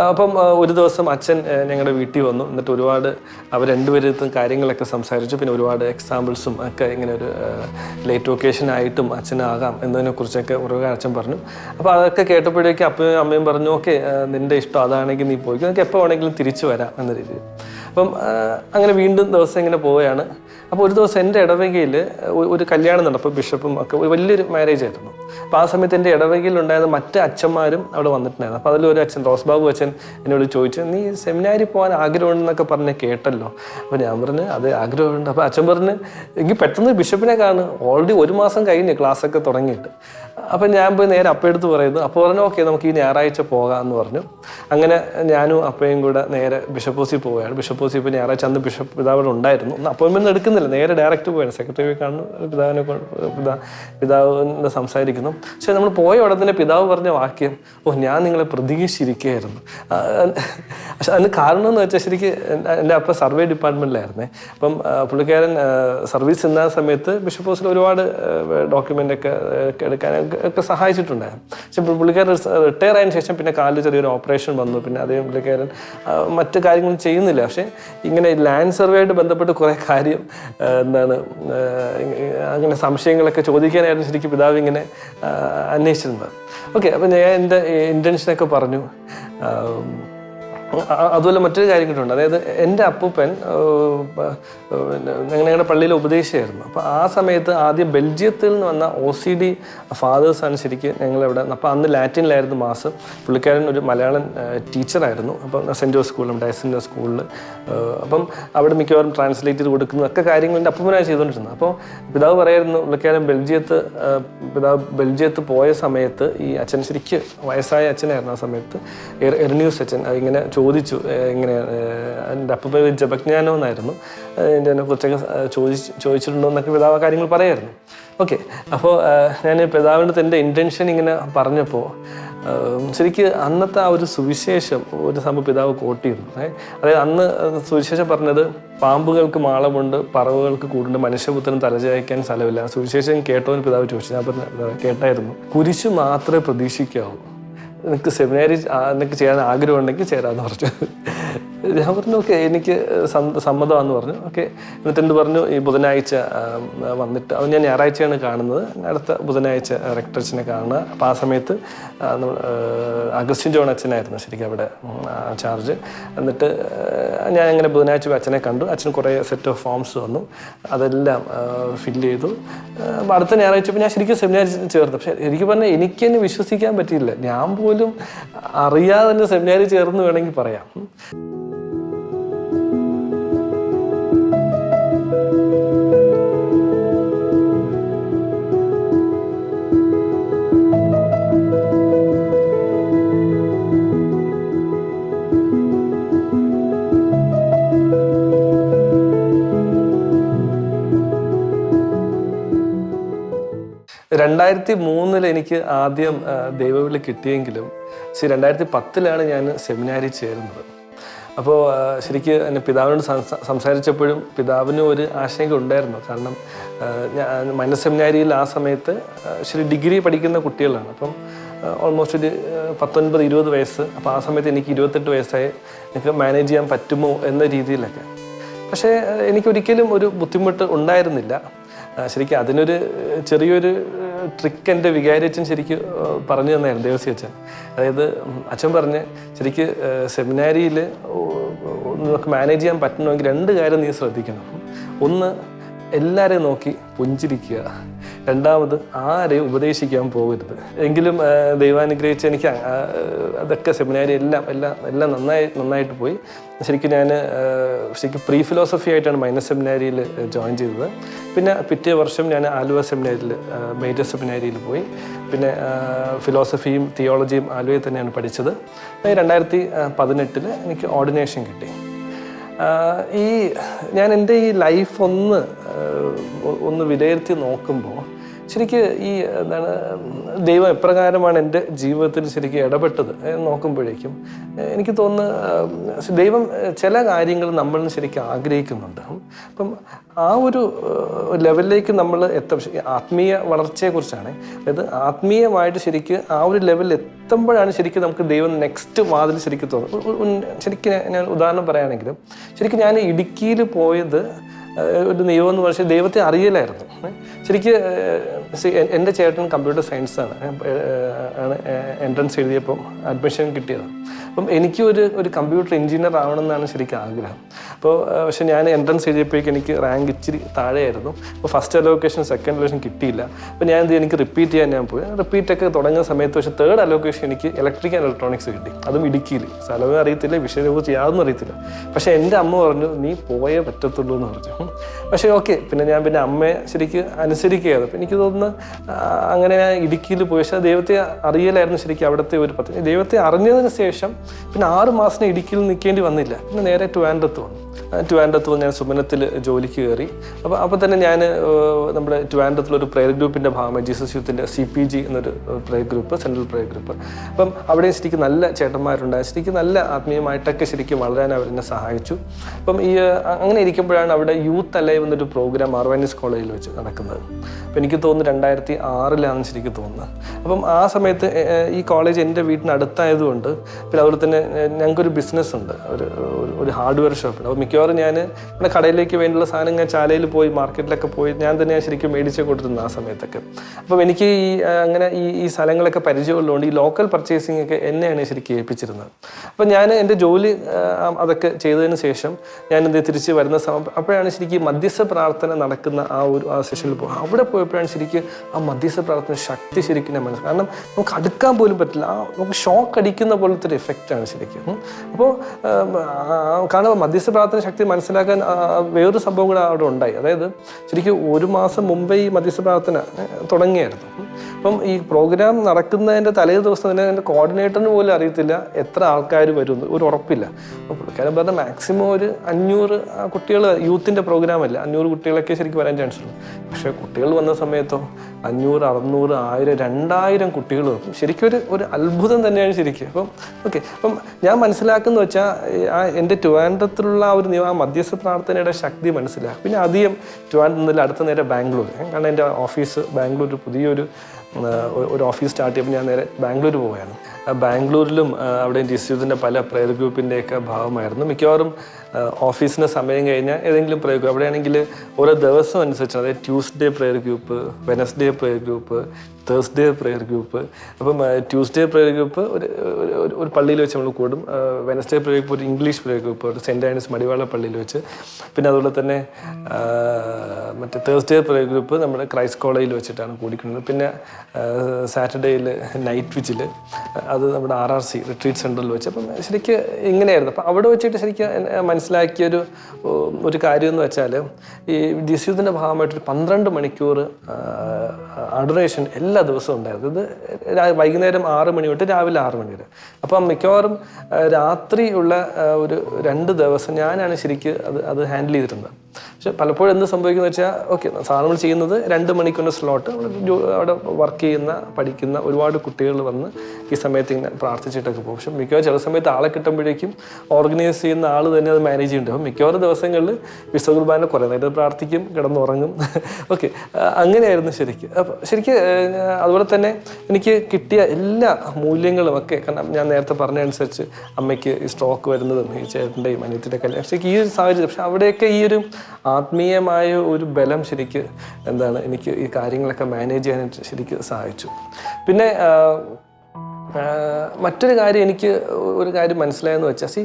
[SPEAKER 1] അപ്പം ഒരു ദിവസം അച്ഛൻ ഞങ്ങളുടെ വീട്ടിൽ വന്നു. എന്നിട്ട് ഒരുപാട് അവർ രണ്ടുപേരും കാര്യങ്ങളൊക്കെ സംസാരിച്ചു. പിന്നെ ഒരുപാട് എക്സാമ്പിൾസും ഒക്കെ ഇങ്ങനെ ഒരു ലേറ്റ് ഒക്കേഷൻ ആയിട്ടും അച്ഛനാകാം എന്നതിനെക്കുറിച്ചൊക്കെ ഒരുപാട് അച്ഛൻ പറഞ്ഞു. അപ്പോൾ അതൊക്കെ കേട്ടപ്പോഴേക്കും അപ്പയും അമ്മയും പറഞ്ഞു ഓക്കെ നിന്റെ ഇഷ്ടം. അതാണെങ്കിൽ നീ പോയിക്കും. നിനക്ക് എപ്പോൾ വേണമെങ്കിലും തിരിച്ചു വരാം എന്ന രീതിയിൽ. അപ്പം അങ്ങനെ വീണ്ടും ദിവസം ഇങ്ങനെ പോവുകയാണ്. അപ്പോൾ ഒരു ദിവസം എന്റെ ഇടവകയിൽ ഒരു കല്യാണം നടന്നു ബിഷപ്പും ഒക്കെ വലിയൊരു മാരേജ് ആയിരുന്നു. അപ്പോൾ ആ സമയത്ത് എന്റെ ഇടവകയിൽ ഉണ്ടായിരുന്ന മറ്റ് അച്ഛന്മാരും അവിടെ വന്നിട്ടുണ്ടായിരുന്നു. അപ്പോൾ അതിലൊരു അച്ഛൻ റോസ് ബാബു അച്ഛൻ എന്നോട് ചോദിച്ചു നീ സെമിനാരി പോകാൻ ആഗ്രഹമുണ്ടെന്നൊക്കെ പറഞ്ഞ് കേട്ടല്ലോ. അപ്പോൾ ഞാൻ പറഞ്ഞ് അത് ആഗ്രഹമുണ്ട്. അപ്പോൾ അച്ഛൻ പറഞ്ഞ് എനിക്ക് പെട്ടെന്ന് ബിഷപ്പിനെ കാണും ഓൾറെഡി ഒരു മാസം കഴിഞ്ഞ് ക്ലാസ്സൊക്കെ തുടങ്ങിയിട്ട്. അപ്പം ഞാൻ പോയി നേരെ അപ്പയെടുത്ത് പറയുന്നു. അപ്പോൾ പറഞ്ഞു ഓക്കെ നമുക്ക് ഈ ഞായറാഴ്ച പോകാം എന്ന് പറഞ്ഞു. അങ്ങനെ ഞാനും അപ്പയും കൂടെ നേരെ ബിഷപ്പ് ഹൗസിൽ പോവുകയാണ്. ബിഷപ്പ് ഹൗസിൽ ഇപ്പോൾ ഞായറാഴ്ച അന്ന് ബിഷപ്പ് പിതാവിടെ ഉണ്ടായിരുന്നു. ഒന്ന് അപ്പോയിൻമെന്റ് എടുക്കുന്നില്ല. നേരെ ഡയറക്റ്റ് പോയാണ്. സെക്രട്ടറി കാണുന്നു. പിതാവിനെ പിതാ പിതാവിനെ സംസാരിക്കുന്നു. പക്ഷേ നമ്മൾ പോയ ഉടനെ തന്നെ പിതാവ് പറഞ്ഞ വാക്യം ഓ ഞാൻ നിങ്ങളെ പ്രതീക്ഷിച്ചിരിക്കുകയായിരുന്നു. പക്ഷെ അതിന് കാരണം എന്ന് വെച്ചാൽ ശരിക്കും എന്റെ- അപ്പം സർവേ ഡിപ്പാർട്ട്മെന്റിലായിരുന്നേ. അപ്പം പുള്ളിക്കാരൻ സർവീസ് ചെന്ന സമയത്ത് ബിഷപ്പ് ഹൗസിൽ ഒരുപാട് ഡോക്യുമെന്റ് ഒക്കെ എടുക്കാൻ ഒക്കെ- സഹായിച്ചിട്ടുണ്ടായിരുന്നു. പക്ഷെ പുള്ളിക്കാരൻ റിട്ടയർ ആയതിനു ശേഷം പിന്നെ കാലിൽ ചെറിയൊരു ഓപ്പറേഷൻ വന്നു. പിന്നെ അതേ പുള്ളിക്കാരൻ മറ്റു കാര്യങ്ങളും ചെയ്യുന്നില്ല. പക്ഷേ ഇങ്ങനെ ലാൻഡ് സർവേ ആയിട്ട് ബന്ധപ്പെട്ട് കുറേ കാര്യം എന്താണ് അങ്ങനെ സംശയങ്ങളൊക്കെ ചോദിക്കാനായിരുന്നു ശരിക്കും പിതാവ് ഇങ്ങനെ അന്വേഷിച്ചിരുന്നത്. ഓക്കെ അപ്പം ഞാൻ എന്റെ ഇന്റൻഷനൊക്കെ പറഞ്ഞു. അതുപോലെ മറ്റൊരു കാര്യം കിട്ടുന്നുണ്ട് അതായത് എന്റെ അപ്പൂപ്പൻ ഞങ്ങളുടെ പള്ളിയിൽ ഉപദേശമായിരുന്നു അപ്പോൾ ആ സമയത്ത് ആദ്യം ബെൽജിയത്തിൽ നിന്ന് വന്ന ഒ സി ഡി ഫാദേഴ്സാണ് ശരിക്കും ഞങ്ങളിവിടെ. അപ്പോൾ അന്ന് ലാറ്റിനിലായിരുന്നു മാസം. പുള്ളിക്കാരൻ ഒരു മലയാളം ടീച്ചറായിരുന്നു. അപ്പം സെന്റ് ജോസ് സ്കൂളിലും ഡയസിന്റെ സ്കൂളിൽ അപ്പം അവിടെ മിക്കവാറും ട്രാൻസ്ലേറ്റ് ചെയ്ത് കൊടുക്കുന്ന ഒക്കെ കാര്യങ്ങൾ എന്റെ അപ്പൂപ്പനായി ചെയ്തുകൊണ്ടിരുന്നത്. അപ്പോൾ പിതാവ് പറയായിരുന്നു പുള്ളിക്കാരൻ ബെൽജിയത്ത് പിതാവ് ബെൽജിയത്ത് പോയ സമയത്ത് ഈ അച്ഛൻ ശരിക്ക് വയസ്സായ അച്ഛനായിരുന്നു ആ സമയത്ത്. എർ- എർന്യൂസ് അച്ഛൻ ഇങ്ങനെ ഇങ്ങനെ ചോദിച്ചു എങ്ങനെയാണ് എന്റെ അപ്പൂപ്പ ജപജ്ഞാനം എന്നായിരുന്നു എന്റെ കുറിച്ചൊക്കെ ചോദിച്ച് ചോദിച്ചിട്ടുണ്ടോ എന്നൊക്കെ പിതാവ് കാര്യങ്ങൾ പറയായിരുന്നു. ഓക്കെ അപ്പോൾ ഞാൻ പിതാവിന്റെ എന്റെ ഇന്റൻഷൻ ഇങ്ങനെ പറഞ്ഞപ്പോൾ ശരിക്ക് അന്നത്തെ ആ ഒരു സുവിശേഷം ഒരു സംഭവം പിതാവ് കോട്ട് ചെയ്തു അതായത് അന്ന് സുവിശേഷം പറഞ്ഞത് പാമ്പുകൾക്ക് മാളമുണ്ട് പറവുകൾക്ക് കൂടുണ്ട് മനുഷ്യപുത്രൻ തലചായ്ക്കാൻ സ്ഥലമില്ല. സുവിശേഷം കേട്ടോ എന്ന് പിതാവ് ചോദിച്ചു. ഞാൻ പറഞ്ഞ കേട്ടായിരുന്നു. കുരിശ് മാത്രമേ പ്രതീക്ഷിക്കാവൂ. നിനക്ക് സെമിനാരി നിനക്ക് ചെയ്യാൻ ആഗ്രഹമുണ്ടെങ്കിൽ ചേരാമെന്ന് പറഞ്ഞു. ഞാൻ പറഞ്ഞു ഓക്കെ എനിക്ക് സമ്മതമാണെന്ന് പറഞ്ഞു. ഓക്കെ എന്നിട്ട് എന്ത് പറഞ്ഞു ഈ ബുധനാഴ്ച വന്നിട്ട് അത് ഞാൻ ഞായറാഴ്ചയാണ് കാണുന്നത്. അടുത്ത ബുധനാഴ്ച റെക്ടർച്ചിനെ കാണുക. അപ്പോൾ ആ സമയത്ത് അഗസ്റ്റിൻ ജോൺ അച്ഛനായിരുന്നു ശരിക്കും അവിടെ ചാർജ് എന്നിട്ട് ഞാൻ അങ്ങനെ ബുധനാഴ്ച അച്ഛനെ കണ്ടു. അച്ഛൻ കുറേ സെറ്റ് ഓഫ് ഫോംസ് വന്നു. അതെല്ലാം ഫില്ല് ചെയ്തു. അടുത്ത ഞായറാഴ്ച ഞാൻ ശരിക്കും സെമിനാരി ചേർന്നു. പക്ഷേ എനിക്ക് പറഞ്ഞാൽ എനിക്ക് തന്നെ വിശ്വസിക്കാൻ പറ്റിയില്ല. ഞാൻ പോലും അറിയാതെ തന്നെ സെമിനാരി ചേർന്ന് വേണമെങ്കിൽ പറയാം. രണ്ടായിരത്തി മൂന്നിൽ എനിക്ക് ആദ്യം ദൈവവിളി കിട്ടിയെങ്കിലും ശരി രണ്ടായിരത്തി പത്തിലാണ് ഞാൻ സെമിനാരി ചേരുന്നത്. അപ്പോൾ ശരിക്ക് എന്റെ പിതാവിനോട് സംസാരിച്ചപ്പോഴും പിതാവിനും ഒരു ആശങ്ക ഉണ്ടായിരുന്നു കാരണം മൈനസ് സെമിനാരിയിൽ ആ സമയത്ത് ശരി ഡിഗ്രി പഠിക്കുന്ന കുട്ടികളാണ്. അപ്പം ഓൾമോസ്റ്റ് ഒരു പത്തൊൻപത് ഇരുപത് വയസ്സ്. അപ്പോൾ ആ സമയത്ത് എനിക്ക് ഇരുപത്തെട്ട് വയസ്സായി. എനിക്ക് മാനേജ് ചെയ്യാൻ പറ്റുമോ എന്ന രീതിയിലൊക്കെ. പക്ഷേ എനിക്കൊരിക്കലും ഒരു ബുദ്ധിമുട്ട് ഉണ്ടായിരുന്നില്ല. ശരിക്കും അതിനൊരു ചെറിയൊരു ട്രിക്ക് എന്റെ വികാരിയച്ഛൻ ശരിക്ക് പറഞ്ഞു തന്നായിരുന്നു ദേവസി അച്ഛൻ. അതായത് അച്ഛൻ പറഞ്ഞ് ശരിക്ക് സെമിനാരിയിൽ നമുക്ക് മാനേജ് ചെയ്യാൻ പറ്റണമെങ്കിൽ രണ്ട് കാര്യം നീ ശ്രദ്ധിക്കണം. ഒന്ന് എല്ലാവരെയും നോക്കി പുഞ്ചിരിക്കുക. രണ്ടാമത് ആരെയും ഉപദേശിക്കാൻ പോകരുത്. എങ്കിലും ദൈവാനുഗ്രഹിച്ച് എനിക്ക് അതൊക്കെ സെമിനാരി എല്ലാം എല്ലാം എല്ലാം നന്നായി നന്നായിട്ട് പോയി. ശരിക്കും ഞാൻ ശരിക്കും പ്രീ ഫിലോസഫി ആയിട്ടാണ് മൈനസ് സെമിനാരിയിൽ ജോയിൻ ചെയ്തത്. പിന്നെ പിറ്റേ വർഷം ഞാൻ ആലുവ സെമിനാരിയിൽ മേജർ സെമിനാരിയിൽ പോയി. പിന്നെ ഫിലോസഫിയും തിയോളജിയും ആലുവയിൽ തന്നെയാണ് പഠിച്ചത്. രണ്ടായിരത്തി പതിനെട്ടിൽ എനിക്ക് ഓർഡിനേഷൻ കിട്ടി. ഈ ഞാൻ എന്റെ ഈ ലൈഫ് ഒന്ന് ഒന്ന് വിലയിരുത്തി നോക്കുമ്പോൾ ശരിക്ക് ഈ എന്താണ് ദൈവം എപ്രകാരമാണ് എന്റെ ജീവിതത്തിൽ ശരിക്കും ഇടപെട്ടത് നോക്കുമ്പോഴേക്കും എനിക്ക് തോന്നുന്നു ദൈവം ചില കാര്യങ്ങൾ നമ്മൾ ശരിക്കും ആഗ്രഹിക്കുന്നുണ്ട്. അപ്പം ആ ഒരു ലെവലിലേക്ക് നമ്മൾ എത്ത ആത്മീയ വളർച്ചയെക്കുറിച്ചാണ്. അതായത് ആത്മീയമായിട്ട് ശരിക്കും ആ ഒരു ലെവലിൽ എത്തുമ്പോഴാണ് ശരിക്കും നമുക്ക് ദൈവം നെക്സ്റ്റ് വാതിൽ ശരിക്കും തോന്നും. ഉ- ഉ- ശരിക്കും ഞാൻ- ഉദാഹരണം പറയുകയാണെങ്കിൽ ശരിക്കും ഞാൻ ഇടുക്കിയിൽ പോയത് ഒരു ദൈവം എന്ന് പറഞ്ഞാൽ ദൈവത്തെ അറിയില്ലായിരുന്നു ശരിക്ക് എന്റെ ചേട്ടൻ കമ്പ്യൂട്ടർ സയൻസ് ആണ്. ആണ് എൻട്രൻസ് എഴുതിയപ്പം അഡ്മിഷൻ കിട്ടിയത്. അപ്പം എനിക്ക് ഒരു ഒരു കമ്പ്യൂട്ടർ എഞ്ചിനീയർ ആവണമെന്നാണ് ശരിക്കും ആഗ്രഹം. അപ്പോൾ പക്ഷെ ഞാൻ എൻട്രൻസ് എഴുതിയപ്പോഴേക്കും എനിക്ക് റാങ്ക് ഇച്ചിരി താഴെയായിരുന്നു. അപ്പോൾ ഫസ്റ്റ് അലോക്കേഷൻ സെക്കൻഡ് അലോക്കേഷൻ കിട്ടിയില്ല. അപ്പോൾ ഞാൻ എന്ത് എനിക്ക് റിപ്പീറ്റ് ചെയ്യാൻ ഞാൻ പോയി. റിപ്പീറ്റൊക്കെ തുടങ്ങുന്ന സമയത്ത് പക്ഷേ തേർഡ് അലോക്കേഷൻ എനിക്ക് ഇലക്ട്രിക് ആൻഡ് ഇലക്ട്രോണിക്സ് കിട്ടി. അതും ഇടുക്കിയിൽ സ്ഥലവും അറിയത്തില്ല വിഷയത്തെക്കുറിച്ച് യാതൊന്നും അറിയത്തില്ല. പക്ഷേ എന്റെ അമ്മ പറഞ്ഞു നീ പോയേ പറ്റത്തുള്ളൂ എന്ന് പറഞ്ഞു. പക്ഷേ ഓക്കെ പിന്നെ ഞാൻ പിന്നെ അമ്മയെ ശരിക്കും അനുസരിക്കുകയായിരുന്നു. അപ്പോൾ എനിക്ക് തോന്നുന്നു അങ്ങനെ ഞാൻ ഇടുക്കിയിൽ പോയി. പക്ഷേ ദൈവത്തെ അറിയലായിരുന്നു ശരിക്കും അവിടുത്തെ ഒരു പദ്ധതി ദൈവത്തെ അറിഞ്ഞതിന് ശേഷം പിന്നെ ആറ് മാസം ഇടുക്കിയിൽ നിൽക്കേണ്ടി വന്നില്ല. പിന്നെ നേരെ ട്രിവാൻഡ്രത്ത് വന്നു. ട്രിവാൻഡ്രത്ത് ഞാൻ സുമനത്തിൽ ജോലിക്ക് കയറി. അപ്പോൾ അപ്പോൾ തന്നെ ഞാൻ നമ്മുടെ ട്രിവാൻഡ്രത്തിലൊരു പ്രയർ ഗ്രൂപ്പിന്റെ ഭാഗമായി ജീസസ് യൂത്തിന്റെ സി പി ജി എന്നൊരു prayer group central prayer group അപ്പം അവിടെ ശരിക്കും നല്ല ചേട്ടന്മാരുണ്ടായി. ശരിക്കും നല്ല ആത്മീയമായിട്ടൊക്കെ ശരിക്കും വളരാൻ അവരെന്നെ സഹായിച്ചു. അപ്പം ഈ അങ്ങനെ ഇരിക്കുമ്പോഴാണ് അവിടെ യൂത്ത് അലൈവ് എന്നൊരു പ്രോഗ്രാം ആർവാനിസ് കോളേജിൽ വെച്ച് നടക്കുന്നത്. അപ്പം എനിക്ക് തോന്നുന്നു രണ്ടായിരത്തി ആറിലാണെന്ന് ശരിക്കും തോന്നുന്നത്. അപ്പം ആ സമയത്ത് ഈ കോളേജ് എന്റെ വീടിന് അടുത്തായതുകൊണ്ട് പിന്നെ അതുപോലെ തന്നെ ഞങ്ങൾക്കൊരു ബിസിനസ് ഉണ്ട്. ഒരു ഒരു- ഹാർഡ്വെയർ ഷോപ്പുണ്ട് അപ്പോൾ മിക്കവാറും ഞാൻ നമ്മുടെ കടയിലേക്ക് വേണ്ടിയുള്ള സാധനം ഞാൻ ചാലയിൽ പോയി മാർക്കറ്റിലൊക്കെ പോയി ഞാൻ തന്നെ ശരിക്കും മേടിച്ച് കൊടുത്തിരുന്നു ആ സമയത്തൊക്കെ. അപ്പം എനിക്ക് ഈ അങ്ങനെ ഈ ഈ സ്ഥലങ്ങളൊക്കെ പരിചയമുള്ളതുകൊണ്ട് ഈ ലോക്കൽ പർച്ചേസിംഗ് ഒക്കെ എന്നെയാണ് ശരിക്കും ഏൽപ്പിച്ചിരുന്നത്. അപ്പം ഞാൻ എന്റെ ജോലി അതൊക്കെ ചെയ്തതിന് ശേഷം ഞാൻ എന്ത് തിരിച്ച് വരുന്ന സമയം അപ്പോഴാണ് ശരിക്കും മധ്യസ്ഥ പ്രാർത്ഥന നടക്കുന്ന ആ ഒരു ആ സെഷനിൽ പോകും അവിടെ പോയപ്പോഴാണ് ശരിക്കും ആ മധ്യസ്ഥ പ്രാർത്ഥന ശക്തി ശരിക്കും ഞാൻ മനസ്സിലാക്കി കാരണം നമുക്ക് അടുക്കാൻ പോലും പറ്റില്ല. ആ നമുക്ക് ഷോക്ക് അടിക്കുന്ന പോലത്തെ ഒരു എഫക്റ്റാണ് ശരിക്കും. അപ്പോൾ കാരണം മധ്യസ്ഥ പ്രാർത്ഥന ശക്തി മനസ്സിലാക്കാൻ വേറൊരു സംഭവം കൂടെ അവിടെ ഉണ്ടായി. അതായത് ശരിക്കും ഒരു മാസം മുമ്പേ ഈ മധ്യസ്ഥ പ്രാർത്ഥന തുടങ്ങിയായിരുന്നു. ഉം. അപ്പം ഈ പ്രോഗ്രാം നടക്കുന്നതിന്റെ തലേ ദിവസം തന്നെ അതിന്റെ കോർഡിനേറ്ററിന് പോലും അറിയത്തില്ല എത്ര ആൾക്കാർ വരും ഒരു ഉറപ്പില്ല. അപ്പോൾ പുള്ളിക്കാരൻ പറഞ്ഞ മാക്സിമം ഒരു അഞ്ഞൂറ് കുട്ടികൾ യൂത്തിന്റെ പ്രോഗ്രാം അല്ല. അഞ്ഞൂറ് കുട്ടികളൊക്കെ ശരിക്കും വരാൻ ചാൻസ് ഉണ്ട് പക്ഷേ കുട്ടികൾ വന്ന സമയത്തോ അഞ്ഞൂറ് അറുന്നൂറ് ആയിരം രണ്ടായിരം കുട്ടികൾ വന്നു. ശരിക്കും ഒരു ഒരു അത്ഭുതം തന്നെയാണ് ശരിക്കും. അപ്പം ഓക്കെ അപ്പം ഞാൻ മനസ്സിലാക്കുന്ന വെച്ചാൽ ആ എന്റെ ട്രിവാൻഡ്രത്തിലുള്ള ആ ഒരു ആ മധ്യസ്ഥ പ്രാർത്ഥനയുടെ ശക്തി മനസ്സിലാക്കും പിന്നെ അധികം ട്രിവാൻഡ്രത്തിൽ അടുത്ത നേരെ ബാംഗ്ലൂർ. കാരണം എന്റെ ഓഫീസ് ബാംഗ്ലൂർ പുതിയൊരു ഒരു- ഓഫീസ് സ്റ്റാർട്ട് ചെയ്യുമ്പോൾ ഞാൻ നേരെ ബാംഗ്ലൂർ പോവുകയാണ്. ബാംഗ്ലൂരിലും അവിടെ ഡിസ്യൂസിന്റെ പല പ്രയർ ഗ്രൂപ്പിന്റെയൊക്കെ ഭാഗമായിരുന്നു. മിക്കവാറും ഓഫീസിന് സമയം കഴിഞ്ഞാൽ ഏതെങ്കിലും പ്രയർ ഗ്രൂപ്പ് അവിടെയാണെങ്കിൽ ഓരോ ദിവസം അനുസരിച്ച് അതായത് Tuesday prayer group Wednesday prayer group Thursday prayer group അപ്പം ട്യൂസ്ഡേ പ്രയർ ഗ്രൂപ്പ് ഒരു ഒരു- പള്ളിയിൽ വെച്ച് നമ്മൾ കൂടും. വെനസ്ഡേ പ്രയർ ഗ്രൂപ്പ് ഒരു ഇംഗ്ലീഷ് പ്രയർ ഗ്രൂപ്പ് ഒരു സെന്റ് ആൻഡ്സ് മടിവാള പള്ളിയിൽ വെച്ച്. പിന്നെ അതുപോലെ തന്നെ മറ്റേ തേഴ്സ്ഡേ പ്രയർ ഗ്രൂപ്പ് നമ്മുടെ ക്രൈസ്റ്റ് കോളേജിൽ വെച്ചിട്ടാണ് കൂടിക്കുന്നത്. പിന്നെ സാറ്റർഡേയിൽ നൈറ്റ് വിച്ചിൽ അത് നമ്മുടെ ആർ ആർ സി റിട്രീറ്റ് സെന്ററിൽ വെച്ച്. അപ്പം ശരിക്കും ഇങ്ങനെയായിരുന്നു. അപ്പം അവിടെ വെച്ചിട്ട് ശരിക്കും മനസ്സിലാക്കിയൊരു ഒരു കാര്യം എന്ന് വെച്ചാൽ ഈ ജിസ്യൂത്തിന്റെ ഭാഗമായിട്ട് ഒരു പന്ത്രണ്ട് മണിക്കൂർ അഡറേഷൻ എല്ലാ ദിവസവും ഉണ്ടായിരുന്നു. ഇത് വൈകുന്നേരം ആറ് മണി തൊട്ട് രാവിലെ ആറ് മണി വരെ. അപ്പം മിക്കവാറും രാത്രി ഉള്ള ഒരു രണ്ട് ദിവസം ഞാനാണ് ശരിക്കും അത് അത് ഹാൻഡിൽ ചെയ്തിരുന്നത്. പക്ഷെ പലപ്പോഴും എന്ത് സംഭവിക്കുന്നത് വെച്ചാൽ ഓക്കെ സാധാരണ നമ്മൾ ചെയ്യുന്നത് രണ്ട് മണിക്കൂറിന്റെ സ്ലോട്ട് അവിടെ വർക്ക് ചെയ്യുന്ന പഠിക്കുന്ന ഒരുപാട് കുട്ടികൾ വന്ന് ഈ സമയത്ത് ഇങ്ങനെ പ്രാർത്ഥിച്ചിട്ടൊക്കെ പോകും. പക്ഷെ മിക്കവാറും ചില സമയത്ത് ആളെ കിട്ടുമ്പോഴേക്കും ഓർഗനൈസ് ചെയ്യുന്ന ആൾ തന്നെ അത് മാനേജ് ചെയ്യുന്നുണ്ട് അപ്പം മിക്കവാറും ദിവസങ്ങളിൽ വിശ്വ കുർബാന കുറേ നേരം പ്രാർത്ഥിക്കും കിടന്നുറങ്ങും. ഓക്കെ അങ്ങനെയായിരുന്നു ശരിക്കും. അപ്പം ശരിക്കും അതുപോലെ തന്നെ എനിക്ക് കിട്ടിയ എല്ലാ മൂല്യങ്ങളും ഒക്കെ കാരണം ഞാൻ നേരത്തെ പറഞ്ഞ അനുസരിച്ച് അമ്മയ്ക്ക് സ്ട്രോക്ക് വരുന്നതും ഈ ചേട്ടന്റെയും അനിയത്തിന്റെ കല്യാണം ശരിക്കും ഈ ഒരു സാഹചര്യം പക്ഷെ അവിടെയൊക്കെ ഈ ഒരു ആത്മീയമായ ഒരു ബലം ശരിക്ക് എന്താണ് എനിക്ക് ഈ കാര്യങ്ങളൊക്കെ മാനേജ് ചെയ്യാനായിട്ട് ശരിക്ക് സഹായിച്ചു. പിന്നെ മറ്റൊരു കാര്യം എനിക്ക് ഒരു കാര്യം മനസ്സിലായെന്ന് വെച്ചാൽ സി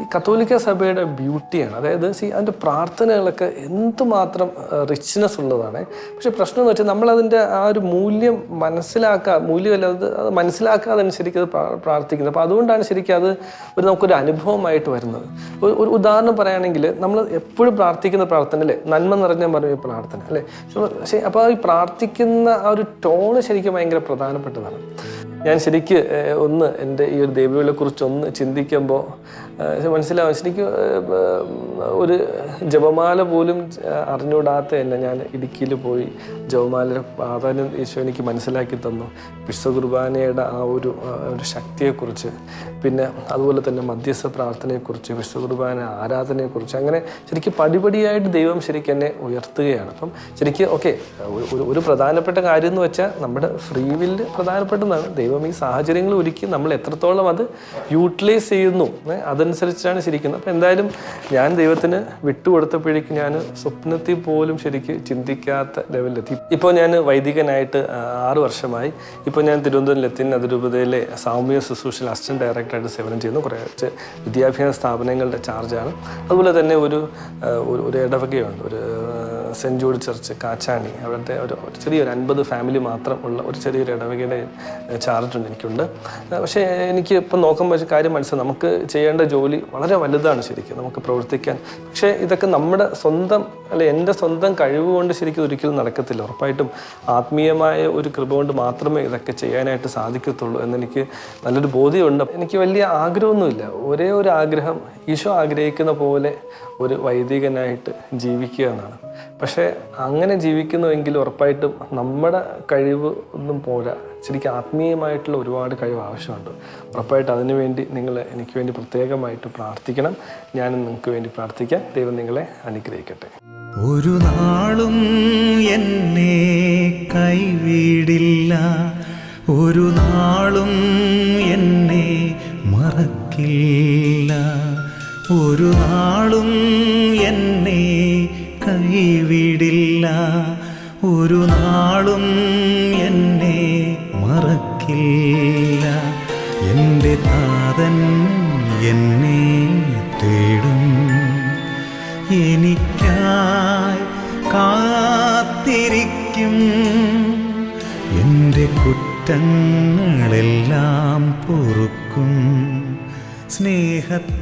[SPEAKER 1] ഈ കത്തോലിക്ക സഭയുടെ ബ്യൂട്ടിയാണ്. അതായത് സി അതിന്റെ പ്രാർത്ഥനകളൊക്കെ എന്തുമാത്രം റിച്ച്നെസ് ഉള്ളതാണ്. പക്ഷേ പ്രശ്നം എന്ന് വെച്ചാൽ നമ്മളതിന്റെ ആ ഒരു മൂല്യം മനസ്സിലാക്കുക മൂല്യമല്ല അത് അത് മനസ്സിലാക്കാതെ ശരിക്കും അത് പ്രാർത്ഥിക്കുന്നത്. അപ്പോൾ അതുകൊണ്ടാണ് ശരിക്കും അത് ഒരു നമുക്കൊരു അനുഭവമായിട്ട് വരുന്നത്. ഒരു ഉദാഹരണം പറയുകയാണെങ്കിൽ നമ്മൾ എപ്പോഴും പ്രാർത്ഥിക്കുന്ന പ്രാർത്ഥന അല്ലേ നന്മ നിറഞ്ഞ പറഞ്ഞ പ്രാർത്ഥന അല്ലേ? അപ്പോൾ ഈ പ്രാർത്ഥിക്കുന്ന ആ ഒരു ടോണ് ശരിക്കും ഭയങ്കര പ്രധാനപ്പെട്ടതാണ്. ഞാൻ ശരിക്ക് ഒന്ന് എന്റെ ഈ ഒരു ദൈവങ്ങളെ കുറിച്ച് ഒന്ന് ചിന്തിക്കുമ്പോൾ മനസ്സിലാവും. ശരിക്കും ഒരു ജപമാല പോലും അറിഞ്ഞുകൂടാത്ത എന്നെ ഞാൻ ഇടുക്കിയിൽ പോയി ജപമാലയുടെ പ്രാധാന്യം ഈശോ എനിക്ക് മനസ്സിലാക്കി തന്നു. വിശ്വ കുർബാനയുടെ ആ ഒരു ഒരു ശക്തിയെക്കുറിച്ച് പിന്നെ അതുപോലെ തന്നെ മധ്യസ്ഥ പ്രാർത്ഥനയെക്കുറിച്ച് വിശ്വ കുർബാന ആരാധനയെക്കുറിച്ച് അങ്ങനെ ശരിക്കും പടിപടിയായിട്ട് ദൈവം ശരിക്കും എന്നെ ഉയർത്തുകയാണ്. അപ്പം ശരിക്കും ഓക്കെ ഒരു പ്രധാനപ്പെട്ട കാര്യം എന്ന് വെച്ചാൽ നമ്മുടെ ഫ്രീ വില്ല് പ്രധാനപ്പെട്ടതാണ്. ദൈവം ഈ സാഹചര്യങ്ങൾ ഒരുക്കി നമ്മൾ എത്രത്തോളം അത് യൂട്ടിലൈസ് ചെയ്യുന്നു അതനുസരിച്ചാണ് ശരിക്കുന്നത്. അപ്പം എന്തായാലും ഞാൻ ദൈവത്തിന് വിട്ടുകൊടുത്തപ്പോഴേക്കും ഞാൻ സ്വപ്നത്തിൽ പോലും ശരിക്ക് ചിന്തിക്കാത്ത ലെവലിലെത്തി ഇപ്പോൾ ഞാൻ വൈദികനായിട്ട് ആറ് വർഷമായി. ഇപ്പോൾ ഞാൻ തിരുവനന്തപുരം ലത്തീൻ അതിരൂപതയിലെ സാമൂഹ്യ ശുശ്രൂഷയിൽ അസിസ്റ്റന്റ് ഡയറക്ടറായിട്ട് സേവനം ചെയ്യുന്നു. കുറച്ച് വിദ്യാഭ്യാസ സ്ഥാപനങ്ങളുടെ ചാർജാണ് അതുപോലെ തന്നെ ഒരു- ഒരു ഇടവകയുണ്ട് ഒരു സെന്റ് ജൂഡ് ചർച്ച് കാച്ചാണി. അവിടുത്തെ ഒരു ചെറിയൊരു അൻപത് ഫാമിലി മാത്രം ഉള്ള ഒരു ചെറിയൊരു ഇടവകയുടെ ചാർജുണ്ട് എനിക്കുണ്ട്. പക്ഷേ എനിക്ക് ഇപ്പം നോക്കുമ്പോൾ കാര്യം മനസ്സിലായി. നമുക്ക് ചെയ്യേണ്ട ജോലി വളരെ വലുതാണ് ശരിക്കും. നമുക്ക് പ്രവർത്തിക്കാൻ. പക്ഷേ ഇതൊക്കെ നമ്മുടെ സ്വന്തം അല്ലെ എന്റെ സ്വന്തം കഴിവ് കൊണ്ട് ശരിക്കും ഒരിക്കലും നടക്കത്തില്ല. ഉറപ്പായിട്ടും ആത്മീയമായ ഒരു കൃപ കൊണ്ട് മാത്രമേ ഇതൊക്കെ ചെയ്യാനായിട്ട് സാധിക്കത്തുള്ളൂ എന്നെനിക്ക് നല്ലൊരു ബോധ്യമുണ്ട്. എനിക്ക് വലിയ ആഗ്രഹമൊന്നുമില്ല. ഒരേ ഒരു ആഗ്രഹം ഈശോ ആഗ്രഹിക്കുന്ന പോലെ ഒരു വൈദികനായിട്ട് ജീവിക്കുക എന്നാണ്. പക്ഷേ അങ്ങനെ ജീവിക്കുന്നുവെങ്കിൽ ഉറപ്പായിട്ടും നമ്മുടെ കഴിവ് ഒന്നും പോരാ. ശരിക്കും ആത്മീയമായിട്ടുള്ള ഒരുപാട് കഴിവ് ആവശ്യമുണ്ട്. ഉറപ്പായിട്ട് അതിനുവേണ്ടി നിങ്ങൾ എനിക്ക് വേണ്ടി പ്രത്യേകമായിട്ട് പ്രാർത്ഥിക്കണം. ഞാനും നിങ്ങൾക്ക് വേണ്ടി പ്രാർത്ഥിക്കാം. ദൈവം നിങ്ങളെ അനുഗ്രഹിക്കട്ടെ.
[SPEAKER 2] ഒരു നാളും എന്നെ കൈവീടില്ല. ഒരു നാളും എന്നെ മറക്കില്ല. ഒരു നാളും കൈവിടില്ല ഒരു നാളും എന്നെ മറക്കില്ല. എന്റെ താതൻ എന്നെ തേടും. എനിക്കായി കാത്തിരിക്കും. എന്റെ കുറ്റങ്ങളെല്ലാം പൊറുക്കും. സ്നേഹത്തോടെ